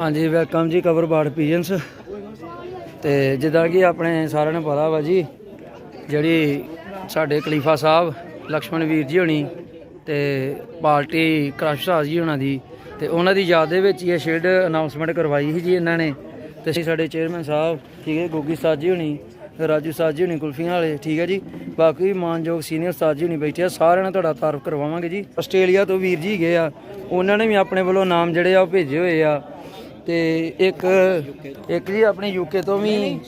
ਹਾਂਜੀ ਵੈਲਕਮ ਜੀ cover bird ਪੀਜਨਸ ਤੇ ਜਿੱਦਾਂ ਕਿ ਆਪਣੇ ਸਾਰਿਆਂ ਨੂੰ ਪਤਾ ਵਾ ਜੀ, ਜਿਹੜੀ ਸਾਡੇ ਕਲੀਫਾ ਸਾਹਿਬ ਲక్ష్మణ ਵੀਰ ਜੀ ਹੋਣੀ ਤੇ ਪਾਰਟੀ ਕ੍ਰਸ਼ਸਾਜ ਜੀ ਉਹਨਾਂ ਦੀ, ਤੇ ਉਹਨਾਂ ਦੀ ਯਾਦ ਦੇ ਵਿੱਚ ਇਹ ਸ਼ੇਡ ਅਨਾਉਂਸਮੈਂਟ ਕਰਵਾਈ ਸੀ ਜੀ ਇਹਨਾਂ ਨੇ। ਤੇ ਸਾਡੇ ਚੇਅਰਮੈਨ ਸਾਹਿਬ, ਠੀਕ ਹੈ ਗੋਗੀ ਸਾਹਿਬ ਜੀ ਹੋਣੀ, ਰਾਜੂ ਸਾਹਿਬ ਜੀ ਹੋਣੀ, ਕੁਲਫੀਆਂ ਵਾਲੇ, ਠੀਕ ਹੈ ਜੀ। ਬਾਕੀ ਮਾਨਯੋਗ ਸੀਨੀਅਰ ਸਾਹਿਬ ਜੀ ਹੋਣੀ ਬੈਠੇ ਆ, ਸਾਰਿਆਂ ਨੂੰ ਤੁਹਾਡਾ ਤਾਰਫ ਕਰਵਾਵਾਂਗੇ ਜੀ। ਆਸਟ੍ਰੇਲੀਆ ਤੋਂ ਵੀਰ ਜੀ ਗਏ ਆ, ਉਹਨਾਂ ਨੇ ਵੀ ਆਪਣੇ ਵੱਲੋਂ ਨਾਮ ਜਿਹੜੇ ਆ ਉਹ ਭੇਜੇ ਹੋਏ ਆ। ਤੇ ਇੱਕ ਇੱਕ ਜੀ ਆਪਣੇ ਯੂਕੇ ਤੋਂ ਵੀ।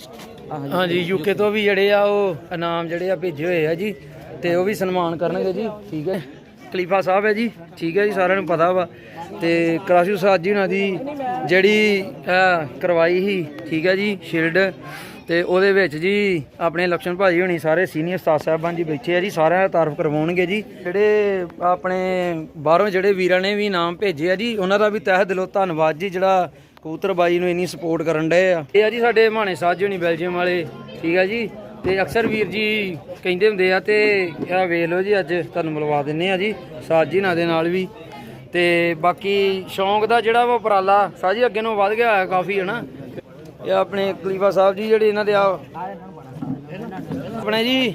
ਹਾਂਜੀ ਯੂਕੇ ਤੋਂ ਵੀ ਜਿਹੜੇ ਆ ਉਹ ਇਨਾਮ ਜਿਹੜੇ ਆ ਭੇਜੇ ਹੋਏ ਆ ਜੀ, ਤੇ ਉਹ ਵੀ ਸਨਮਾਨ ਕਰਨਗੇ ਜੀ, ਠੀਕ ਹੈ। ਖਲੀਫਾ ਸਾਹਿਬ ਹੈ ਜੀ, ਠੀਕ ਹੈ ਜੀ, ਸਾਰਿਆਂ ਨੂੰ ਪਤਾ ਵਾ। ਤੇ ਕਰਾਸ਼ੂ ਉਸਾਦ ਜੀ ਉਹਨਾਂ ਦੀ ਜਿਹੜੀ ਕਰਵਾਈ ਸੀ, ਠੀਕ ਹੈ ਜੀ, ਸ਼ਿਲਡ। ਤੇ ਉਹਦੇ ਵਿੱਚ ਜੀ ਆਪਣੇ ਲక్ష్ਮਣ ਭਾਜੀ ਹੋਣੀ ਸਾਰੇ ਸੀਨੀਅਰ ਸਾਥ ਸਾਹਿਬਾਨ ਜੀ ਬੈਠੇ ਆ ਜੀ, ਸਾਰਿਆਂ ਦਾ ਤਾਰਫ ਕਰਵਾਉਣਗੇ ਜੀ। ਜਿਹੜੇ ਆਪਣੇ ਬਾਹਰੋਂ ਜਿਹੜੇ ਵੀਰਾਂ ਨੇ ਵੀ ਨਾਮ ਭੇਜੇ ਆ ਜੀ, ਉਹਨਾਂ ਦਾ ਵੀ ਤਹਿ ਦਿਲੋਂ ਧੰਨਵਾਦ ਜੀ, ਜਿਹੜਾ ਕਬੂਤਰ ਬਾਈ ਨੂੰ ਇੰਨੀ ਸਪੋਰਟ ਕਰਨ ਡਏ ਆ। ਇਹ ਆ ਜੀ ਸਾਡੇ ਮਾਣੇ ਸਾਜ ਹੋਣੀ ਬੈਲਜੀਅਮ ਵਾਲੇ, ਠੀਕ ਆ ਜੀ? ਤੇ ਅਕਸਰ ਵੀਰ ਜੀ ਕਹਿੰਦੇ ਹੁੰਦੇ ਆ ਤੇ ਇਹ ਵੇਖ ਲਓ ਜੀ, ਅੱਜ ਤੁਹਾਨੂੰ ਮਿਲਵਾ ਦਿੰਨੇ ਆ ਜੀ, ਸਾਜ ਜੀ ਨਾਲ ਦੇ ਨਾਲ ਵੀ। ਤੇ ਬਾਕੀ ਸ਼ੌਂਕ ਦਾ ਜਿਹੜਾ ਵਾ ਉਪਰਾਲਾ, ਸਾਜੀ ਅੱਗੇ ਨੂੰ ਵੱਧ ਗਿਆ ਹੋਇਆ ਕਾਫੀ, ਹਨਾ? ਇਹ ਆਪਣੇ ਖਲੀਫਾ ਸਾਹਿਬ ਜੀ ਜਿਹੜੇ ਇਹਨਾਂ ਦੇ ਆ, ਆਪਣੇ ਜੀ,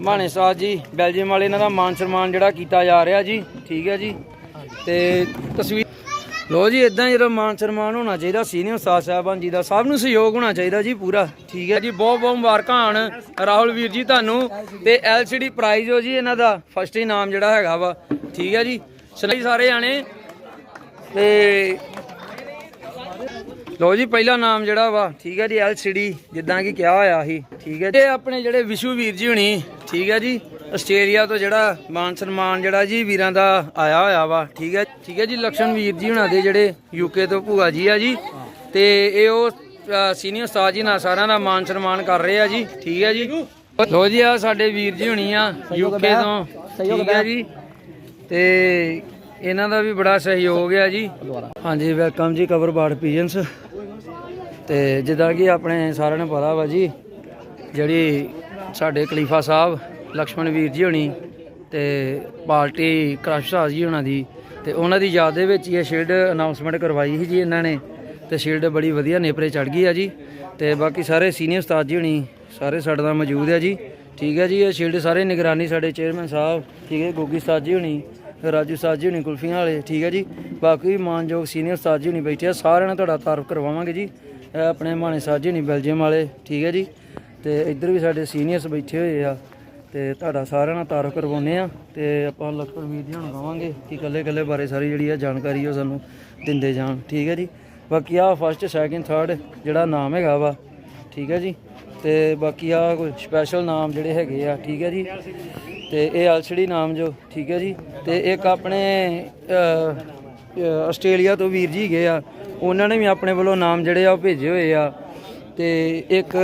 ਮਾਣੇ ਸਾਹਿਬ ਜੀ, ਬੈਲਜੀਅਮ ਵਾਲੇ ਇਹਨਾਂ ਦਾ ਮਾਨ ਸਨਮਾਨ ਜਿਹੜਾ ਕੀਤਾ ਜਾ ਰਿਹਾ ਜੀ, ਠੀਕ ਹੈ ਜੀ। ਤੇ ਤਸਵੀਰ ਲੋ ਜੀ ਇਦਾਂ ਜਿਹੜਾ ਮਾਨ ਸਨਮਾਨ ਹੋਣਾ ਚਾਹੀਦਾ, ਸੀਨੀਅਰ ਸਾਥ ਸਾਹਿਬਾਨ ਜੀ ਦਾ, ਸਭ ਨੂੰ ਸਹਿਯੋਗ ਹੋਣਾ ਚਾਹੀਦਾ ਜੀ ਪੂਰਾ। ਠੀਕ ਹੈ ਜੀ, ਬਹੁਤ ਬਹੁਤ ਮੁਬਾਰਕਾਂ ਹਨ ਰਾਹੁਲ ਵੀਰ ਜੀ ਤੁਹਾਨੂੰ। ਤੇ ਐਲਸੀਡੀ ਪ੍ਰਾਈਜ਼ ਹੋ ਜੀ ਇਹਨਾਂ ਦਾ, ਫਸਟ ਇਨਾਮ ਜਿਹੜਾ ਹੈਗਾ ਵਾ। ਠੀਕ ਹੈ ਜੀ, ਸਲਾਈ ਸਾਰੇ ਜਾਣੇ। ਤੇ ਲੋ ਜੀ ਪਹਿਲਾ ਨਾਮ ਜਿਹੜਾ ਵਾ ਠੀਕ ਹੈ ਜੀ ਐਲ ਐਲਸੀਡੀ ਜਿੱਦਾਂ ਕਿ ਕਿਹਾ ਹੋਇਆ ਸੀ ਠੀਕ ਹੈ ਤੇ ਆਪਣੇ ਜਿਹੜੇ ਵਿਸ਼ੂ ਵੀਰ ਜੀ ਹੁਣੀ ਠੀਕ ਹੈ ਜੀ ਆਸਟ੍ਰੇਲੀਆ ਤੋਂ ਜਿਹੜਾ ਮਾਨ ਸਨਮਾਨ ਜਿਹੜਾ ਜੀ ਵੀਰਾਂ ਦਾ ਆਇਆ ਹੋਇਆ ਵਾ ਠੀਕ ਹੈ ਠੀਕ ਹੈ ਜੀ ਲਖਸ਼ਣ ਵੀਰ ਜੀ ਹੁਣਾਂ ਦੇ ਜਿਹੜੇ ਯੂਕੇ ਤੋਂ ਭੂਆ ਜੀ ਆ ਜੀ ਤੇ ਇਹ ਉਹ ਸੀਨੀਅਰ ਉਸਤਾਦ ਜੀ ਨਾਲ ਸਾਰਿਆਂ ਦਾ ਮਾਨ ਸਨਮਾਨ ਕਰ ਰਹੇ ਆ ਜੀ ਠੀਕ ਹੈ ਜੀ। ਲੋ ਜੀ ਆ ਸਾਡੇ ਵੀਰ ਜੀ ਹੁਣੀ ਆ ਯੂਕੇ ਤੋਂ ਠੀਕ ਹੈ ਜੀ ਤੇ ਇਹਨਾਂ ਦਾ ਵੀ ਬੜਾ ਸਹਿਯੋਗ ਆ ਜੀ। ਹਾਂਜੀ ਵੈਲਕਮ ਜੀ ਕਵਰ ਬਾਰਡ ਪੀਜਨਸ। ਤੇ ਜਿੱਦਾਂ ਕਿ ਆਪਣੇ ਸਾਰਿਆਂ ਨੂੰ ਪਤਾ ਵਾ ਜੀ, ਜਿਹੜੀ ਸਾਡੇ ਖਲੀਫਾ ਸਾਹਿਬ ਲక్ష్మణ ਵੀਰ ਜੀ ਹੋਣੀ ਤੇ ਪਾਰਟੀ ਕ੍ਰਸ਼ਰਾਜ ਜੀ ਉਹਨਾਂ ਦੀ, ਤੇ ਉਹਨਾਂ ਦੀ ਯਾਦ ਦੇ ਵਿੱਚ ਇਹ ਸ਼ੀਲਡ ਅਨਾਉਂਸਮੈਂਟ ਕਰਵਾਈ ਸੀ ਜੀ ਇਹਨਾਂ ਨੇ, ਤੇ ਸ਼ੀਲਡ ਬੜੀ ਵਧੀਆ ਨੇਪਰੇ ਚੜ ਗਈ ਆ ਜੀ, ਤੇ ਬਾਕੀ ਸਾਰੇ ਸੀਨੀਅਰ ਉਸਤਾਦ ਜੀ ਹੋਣੀ, ਸਾਰੇ ਸਾਡੇ ਨਾਲ ਮੌਜੂਦ ਆ ਜੀ, ਠੀਕ ਹੈ ਜੀ, ਇਹ ਸ਼ੀਲਡ ਸਾਰੇ ਨਿਗਰਾਨੀ ਸਾਡੇ ਚੇਅਰਮੈਨ ਸਾਹਿਬ, ਠੀਕ ਹੈ ਗੋਗੀ ਉਸਤਾਦ ਜੀ ਹੋਣੀ, ਰਾਜੂ ਉਸਤਾਦ ਜੀ ਹੋਣੀ, ਕੁਲਫੀਆਂ ਵਾਲੇ, ਠੀਕ ਹੈ ਜੀ, ਬਾਕੀ ਮਾਨਯੋਗ ਸੀਨੀਅਰ ਉਸਤਾਦ ਜੀ ਹੋਣੀ ਬੈਠੇ ਆ, ਸਾਰਿਆਂ ਨਾਲ ਤੁਹਾਡਾ ਤਾਰਫ ਕਰਵਾਵਾਂਗੇ ਜੀ ਆਪਣੇ ਮਾਣੇ ਸਾਹਿਬ ਜੀ ਹੋਣੀ ਬੈਲਜੀਅਮ ਵਾਲੇ, ਠੀਕ ਹੈ ਜੀ? ਤੇ ਇੱਧਰ ਵੀ ਸਾਡੇ ਸੀਨੀਅਰਸ ਬੈਠੇ ਹੋਏ ਆ, ਤੇ ਤੁਹਾਡਾ ਸਾਰਿਆਂ ਨਾਲ ਤਾਰਫ ਕਰਵਾਉਨੇ ਆ, ਤੇ ਆਪਾਂ ਲਖਪਤ ਵੀਰ ਜੀ ਨੂੰ ਕਹਾਂਗੇ ਕਿ ਕੱਲੇ ਕੱਲੇ ਬਾਰੇ ਸਾਰੀ ਜਿਹੜੀ ਆ ਜਾਣਕਾਰੀ ਉਹ ਸਾਨੂੰ ਦਿੰਦੇ ਜਾਣ, ਠੀਕ ਹੈ ਜੀ? ਬਾਕੀ ਆ ਫਸਟ ਸੈਕਿੰਡ ਥਰਡ ਜਿਹੜਾ ਨਾਮ ਹੈਗਾ ਵਾ, ਠੀਕ ਹੈ ਜੀ? ਤੇ ਬਾਕੀ ਆ ਕੋਈ ਸਪੈਸ਼ਲ ਨਾਮ ਜਿਹੜੇ ਹੈਗੇ ਆ, ਠੀਕ ਹੈ ਜੀ? ਤੇ ਇਹ ਐਲਸੀਡੀ ਨਾਮ ਜੋ, ਠੀਕ ਹੈ ਜੀ? ਤੇ ਇੱਕ ਆਪਣੇ ਆਸਟ੍ਰੇਲੀਆ ਤੋਂ ਵੀਰ ਜੀ ਗਏ ਆ ਉਹਨਾਂ ਨੇ ਵੀ ਆਪਣੇ ਵੱਲੋਂ ਨਾਮ ਜਿਹੜੇ ਆ ਉਹ ਭੇਜੇ ਹੋਏ ਆ। ਤੇ ਇੱਕ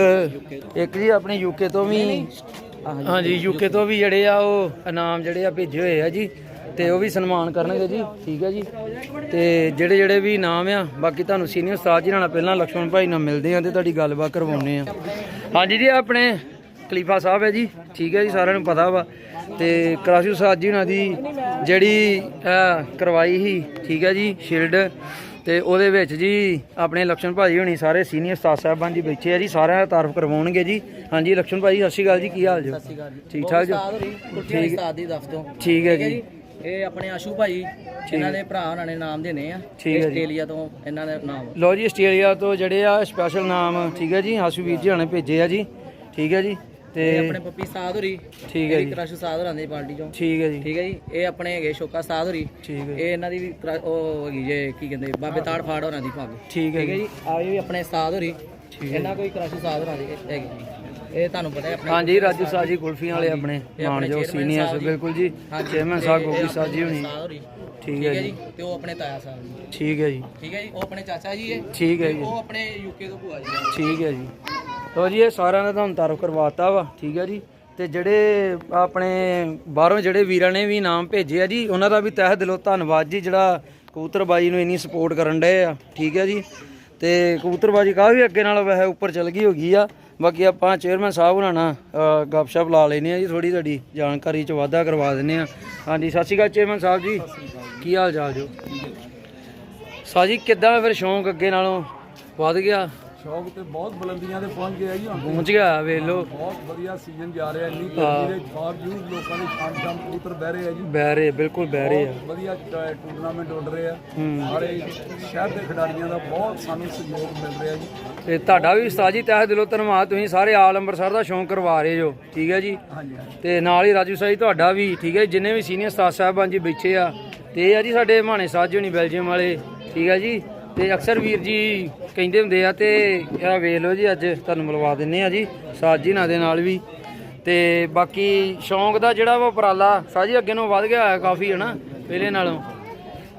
ਇੱਕ ਜੀ ਆਪਣੇ ਯੂਕੇ ਤੋਂ ਵੀ, ਹਾਂਜੀ ਯੂਕੇ ਤੋਂ ਵੀ ਜਿਹੜੇ ਆ ਉਹ ਇਨਾਮ ਜਿਹੜੇ ਆ ਭੇਜੇ ਹੋਏ ਆ ਜੀ। ਤੇ ਉਹ ਵੀ ਸਨਮਾਨ ਕਰਨਗੇ ਜੀ, ਠੀਕ ਹੈ ਜੀ। ਤੇ ਜਿਹੜੇ ਜਿਹੜੇ ਵੀ ਨਾਮ ਆ, ਬਾਕੀ ਤੁਹਾਨੂੰ ਸੀਨੀਅਰ ਉਸਤਾਦ ਜੀ ਨਾਲ ਪਹਿਲਾਂ ਲਕਸ਼ਮਣ ਭਾਈ ਨਾਲ ਮਿਲਦੇ ਆ ਤੇ ਤੁਹਾਡੀ ਗੱਲਬਾਤ ਕਰਵਾਉਨੇ ਆ। ਹਾਂਜੀ ਜੀ, ਆਪਣੇ ਖਲੀਫਾ ਸਾਹਿਬ ਹੈ ਜੀ, ਠੀਕ ਹੈ ਜੀ, ਸਾਰਿਆਂ ਨੂੰ ਪਤਾ ਵਾ। ਤੇ ਕਰਾਸ਼ੂ ਸਾਹਿਬ ਜੀ ਉਹਨਾਂ ਦੀ ਜਿਹੜੀ ਕਰਵਾਈ ਸੀ, ਠੀਕ ਹੈ ਜੀ, ਸ਼ਿਲਡ। ਤੇ ਉਹਦੇ ਵਿੱਚ ਜੀ ਆਪਣੇ ਲਕਸ਼ਣ ਭਾਜੀ ਹੋਣੀ ਸਾਰੇ ਸੀਨੀਅਰ ਸਟਾਫ ਸਾਹਿਬਾਨ ਜੀ ਬੈਠੇ ਆ ਜੀ ਸਾਰਿਆਂ ਦਾ ਤਾਰਫ ਕਰਵਾਉਣਗੇ ਜੀ। ਹਾਂਜੀ ਲਕਸ਼ਣ ਭਾਜੀ ਸਤਿ ਸ਼੍ਰੀ ਅਕਾਲ ਜੀ ਕੀ ਹਾਲ ਜੀ? ਠੀਕ ਠਾਕ ਜੀ? ਠੀਕ ਉਸਤਾਦ ਦੀ ਦੱਸ ਦੋ ਠੀਕ ਹੈ ਜੀ। ਇਹ ਆਪਣੇ ਆਸ਼ੂ ਭਾਈ ਇਹਨਾਂ ਦੇ ਭਰਾ ਉਹਨਾਂ ਨੇ ਨਾਮ ਦੇਨੇ ਆ। ਆਸਟ੍ਰੇਲੀਆ ਤੋਂ ਇਹਨਾਂ ਦਾ ਨਾਮ। ਲੋ ਜੀ ਆਸਟ੍ਰੇਲੀਆ ਤੋਂ ਜਿਹੜੇ ਆ ਸਪੈਸ਼ਲ ਨਾਮ ਠੀਕ ਹੈ ਜੀ ਆਸ਼ੂ ਵੀਰ ਜੀ ਹਣੇ ਭੇਜੇ ਆ ਜੀ। ਠੀਕ ਹੈ ਜੀ। ਤੇ ਆਪਣੇ ਪੱਪੀ ਸਾਧ ਹੋਰੀ ਠੀਕ ਹੈ ਜੀ ਕ੍ਰਸ਼ ਸਾਧ ਹੋਰਾਂ ਦੀ ਪਾਰਟੀ ਚੋਂ ਠੀਕ ਹੈ ਜੀ ਠੀਕ ਹੈ ਜੀ ਇਹ ਆਪਣੇ ਹੈਗੇ ਸ਼ੋਕਾ ਸਾਧ ਹੋਰੀ ਠੀਕ ਹੈ ਇਹ ਇਹਨਾਂ ਦੀ ਵੀ ਕਰਾ- ਉਹ ਹੈਗੀ ਜੇ ਕੀ ਕਹਿੰਦੇ ਬਾਬੇ ਤਾੜ ਫਾੜ ਹੋਰਾਂ ਦੀ ਭਾਗ ਠੀਕ ਹੈ ਠੀਕ ਹੈ ਜੀ ਜੀ ਆ ਇਹ ਵੀ ਆਪਣੇ ਸਾਧ ਹੋਰੀ ਇਹਨਾਂ ਕੋਈ ਕ੍ਰਸ਼ ਸਾਧ ਹੋਰਾਂ ਦੀ ਹੈਗੀ ਜੀ ਇਹ ਤੁਹਾਨੂੰ ਪਤਾ ਹੈ ਆਪਣੇ ਹਾਂਜੀ ਰਾਜੂ ਸਾਹਿਬ ਜੀ ਕੁਲਫੀਆਂ ਵਾਲੇ ਆਪਣੇ ਇਹ ਆਪਣੇ ਮਾਨਯੋਗ chairman ਸੀਨੀਅਰਸ ਸਾਹਿਬ ਜੀ। ਬਿਲਕੁਲ ਜੀ ਹਾਂਜੀ, ਚੇਅਰਮੈਨ ਤੇ ਸਾਹਿਬ ਇਹ ਗੋਗੀ ਆਪਣੇ ਸਾਹਿਬ ਜੀ ਹੋਣੀ ਸਾਧ ਹੋਰੀ ਠੀਕ ਹੈ ਜੀ ਤੇ ਉਹ ਆਪਣੇ ਤਾਇਆ ਸਾਹਿਬ ਜੀ ਠੀਕ ਹੈ ਜੀ ਠੀਕ ਹੈ ਜੀ ਉਹ ਆਪਣੇ ਚਾਚਾ ਜੀ ਹੈ ਠੀਕ ਹੈ ਤੇ ਜੀ ਉਹ ਆਪਣੇ ਯੂਕੇ ਤੋਂ ਭੂਆ ਜੀ ਹੈ। ਠੀਕ ਹੈ ਜੀ ਲੋ ਜੀ, ਇਹ ਸਾਰਿਆਂ ਦਾ ਤੁਹਾਨੂੰ ਤਾਰਫ ਕਰਵਾਤਾ ਵਾ, ਠੀਕ ਹੈ ਜੀ। ਤੇ ਜਿਹੜੇ ਆਪਣੇ ਬਾਹਰੋਂ ਜਿਹੜੇ ਵੀਰਾਂ ਨੇ ਵੀ ਨਾਮ ਭੇਜੇ ਆ ਜੀ, ਉਹਨਾਂ ਦਾ ਵੀ ਤਹਿ ਦਿਲੋਂ ਧੰਨਵਾਦ ਜੀ, ਜਿਹੜਾ ਕਬੂਤਰਬਾਜੀ ਨੂੰ ਇੰਨੀ ਸਪੋਰਟ ਕਰਨ ਡਏ ਆ, ਠੀਕ ਹੈ ਜੀ। ਤੇ ਕਬੂਤਰਬਾਜੀ ਕਾਫੀ ਅੱਗੇ ਨਾਲ ਵੈਸੇ ਉੱਪਰ ਚੱਲ ਗਈ ਹੋ ਗਈ ਆ। ਬਾਕੀ ਆਪਾਂ ਚੇਅਰਮੈਨ ਸਾਹਿਬ ਹੁਣਾਂ ਨਾਲ ਗੱਪਸ਼ਪ ਲਾ ਲੈਨੇ ਆ ਜੀ ਥੋੜੀ ਤੁਹਾਡੀ ਜਾਣਕਾਰੀ ਚ ਵਾਧਾ ਕਰਵਾ ਦਿੰਨੇ ਆ। ਹਾਂਜੀ, ਸਤਿ ਸ਼੍ਰੀ ਅਕਾਲ ਚੇਅਰਮੈਨ ਸਾਹਿਬ ਜੀ। ਕੀ ਹਾਲ ਚਾਲ ਜੋ? ਸਾਜੀ, ਕਿੱਦਾਂ ਫਿਰ ਸ਼ੌਂਕ ਅੱਗੇ ਨਾਲੋਂ ਵੱਧ ਗਿਆ? ਸ਼ੌਕ ਤੇ ਬਹੁਤ ਬੁਲੰਦੀਆਂ ਤੇ ਪਹੁੰਚ ਗਿਆ ਜੀ ਹੁਣ। ਤੇ ਪਹੁੰਚ ਗਿਆ ਵੇਖ ਲੋ ਬਹੁਤ ਵਧੀਆ ਸੀਜ਼ਨ ਜਾ ਰਿਹਾ ਇੰਨੀ ਗਰਮੀ ਦੇ ਬਾਵਜੂਦ ਲੋਕਾਂ ਦੇ ਸ਼ਾਮ ਸ਼ਾਮ ਕਬੂਤਰ ਬਹਿ ਰਹੇ ਆ ਜੀ। ਬਹਿਰੇ ਬਿਲਕੁਲ ਬਹਿਰੇ ਆ। ਬਹੁਤ ਵਧੀਆ ਟ- ਟੂਰਨਾਮੈਂਟ ਉੱਡ ਰਹੇ ਆ। ਹੂੰ। ਸਾਰੇ ਸ਼ਹਿਰ ਦੇ ਖਿਡਾਰੀਆਂ ਦਾ ਬਹੁਤ ਸਾਨੂੰ ਸਹਿਯੋਗ ਮਿਲ ਰਿਹਾ ਜੀ। ਤੇ ਤੁਹਾਡਾ ਵੀ ਉਸਤਾਦ ਜੀ ਤਹਿ ਦਿਲੋਂ ਧੰਨਵਾਦ ਤੁਸੀਂ ਸਾਰੇ ਆਲ ਅੰਮ੍ਰਿਤਸਰ ਦਾ ਸ਼ੌਂਕ ਕਰਵਾ ਰਹੇ ਜੋ ਠੀਕ ਹੈ ਜੀ? ਹਾਂਜੀ ਹਾਂਜੀ। ਤੇ ਨਾਲ ਹੀ ਰਾਜੂ ਸਾਜੀ ਤੁਹਾਡਾ ਵੀ ਠੀਕ ਹੈ ਜੀ, ਜਿੰਨੇ ਵੀ ਸੀਨੀਅਰ ਉਸਤਾਦ ਸਾਹਿਬਾਨ ਜੀ ਬੈਠੇ ਆ ਤੇ ਇਹ ਆ ਜੀ ਸਾਡੇ ਮਾਣੇ ਸਾਹਿਬ ਜੀ ਹੁਣੀ ਬੈਲਜੀਅਮ ਵਾਲੇ ਠੀਕ ਹੈ ਜੀ? ਤੇ ਅਕਸਰ ਵੀਰ ਜੀ ਕਹਿੰਦੇ ਹੁੰਦੇ ਆ ਤੇ ਇਹ ਵੇਖ ਲਓ ਜੀ ਅੱਜ ਤੁਹਾਨੂੰ ਮਿਲਵਾ ਦਿੰਨੇ ਆ ਜੀ ਸਾਜ ਨਾਲ ਦੇ ਨਾਲ ਵੀ। ਤੇ ਬਾਕੀ ਸ਼ੌਂਕ ਦਾ ਜਿਹੜਾ ਵਾ ਉਪਰਾਲਾ ਸਾਜੀ ਅੱਗੇ ਨੂੰ ਵੱਧ ਗਿਆ ਹੈ ਕਾਫੀ, ਹਨਾ? ਪਹਿਲੇ ਨਾਲੋਂ।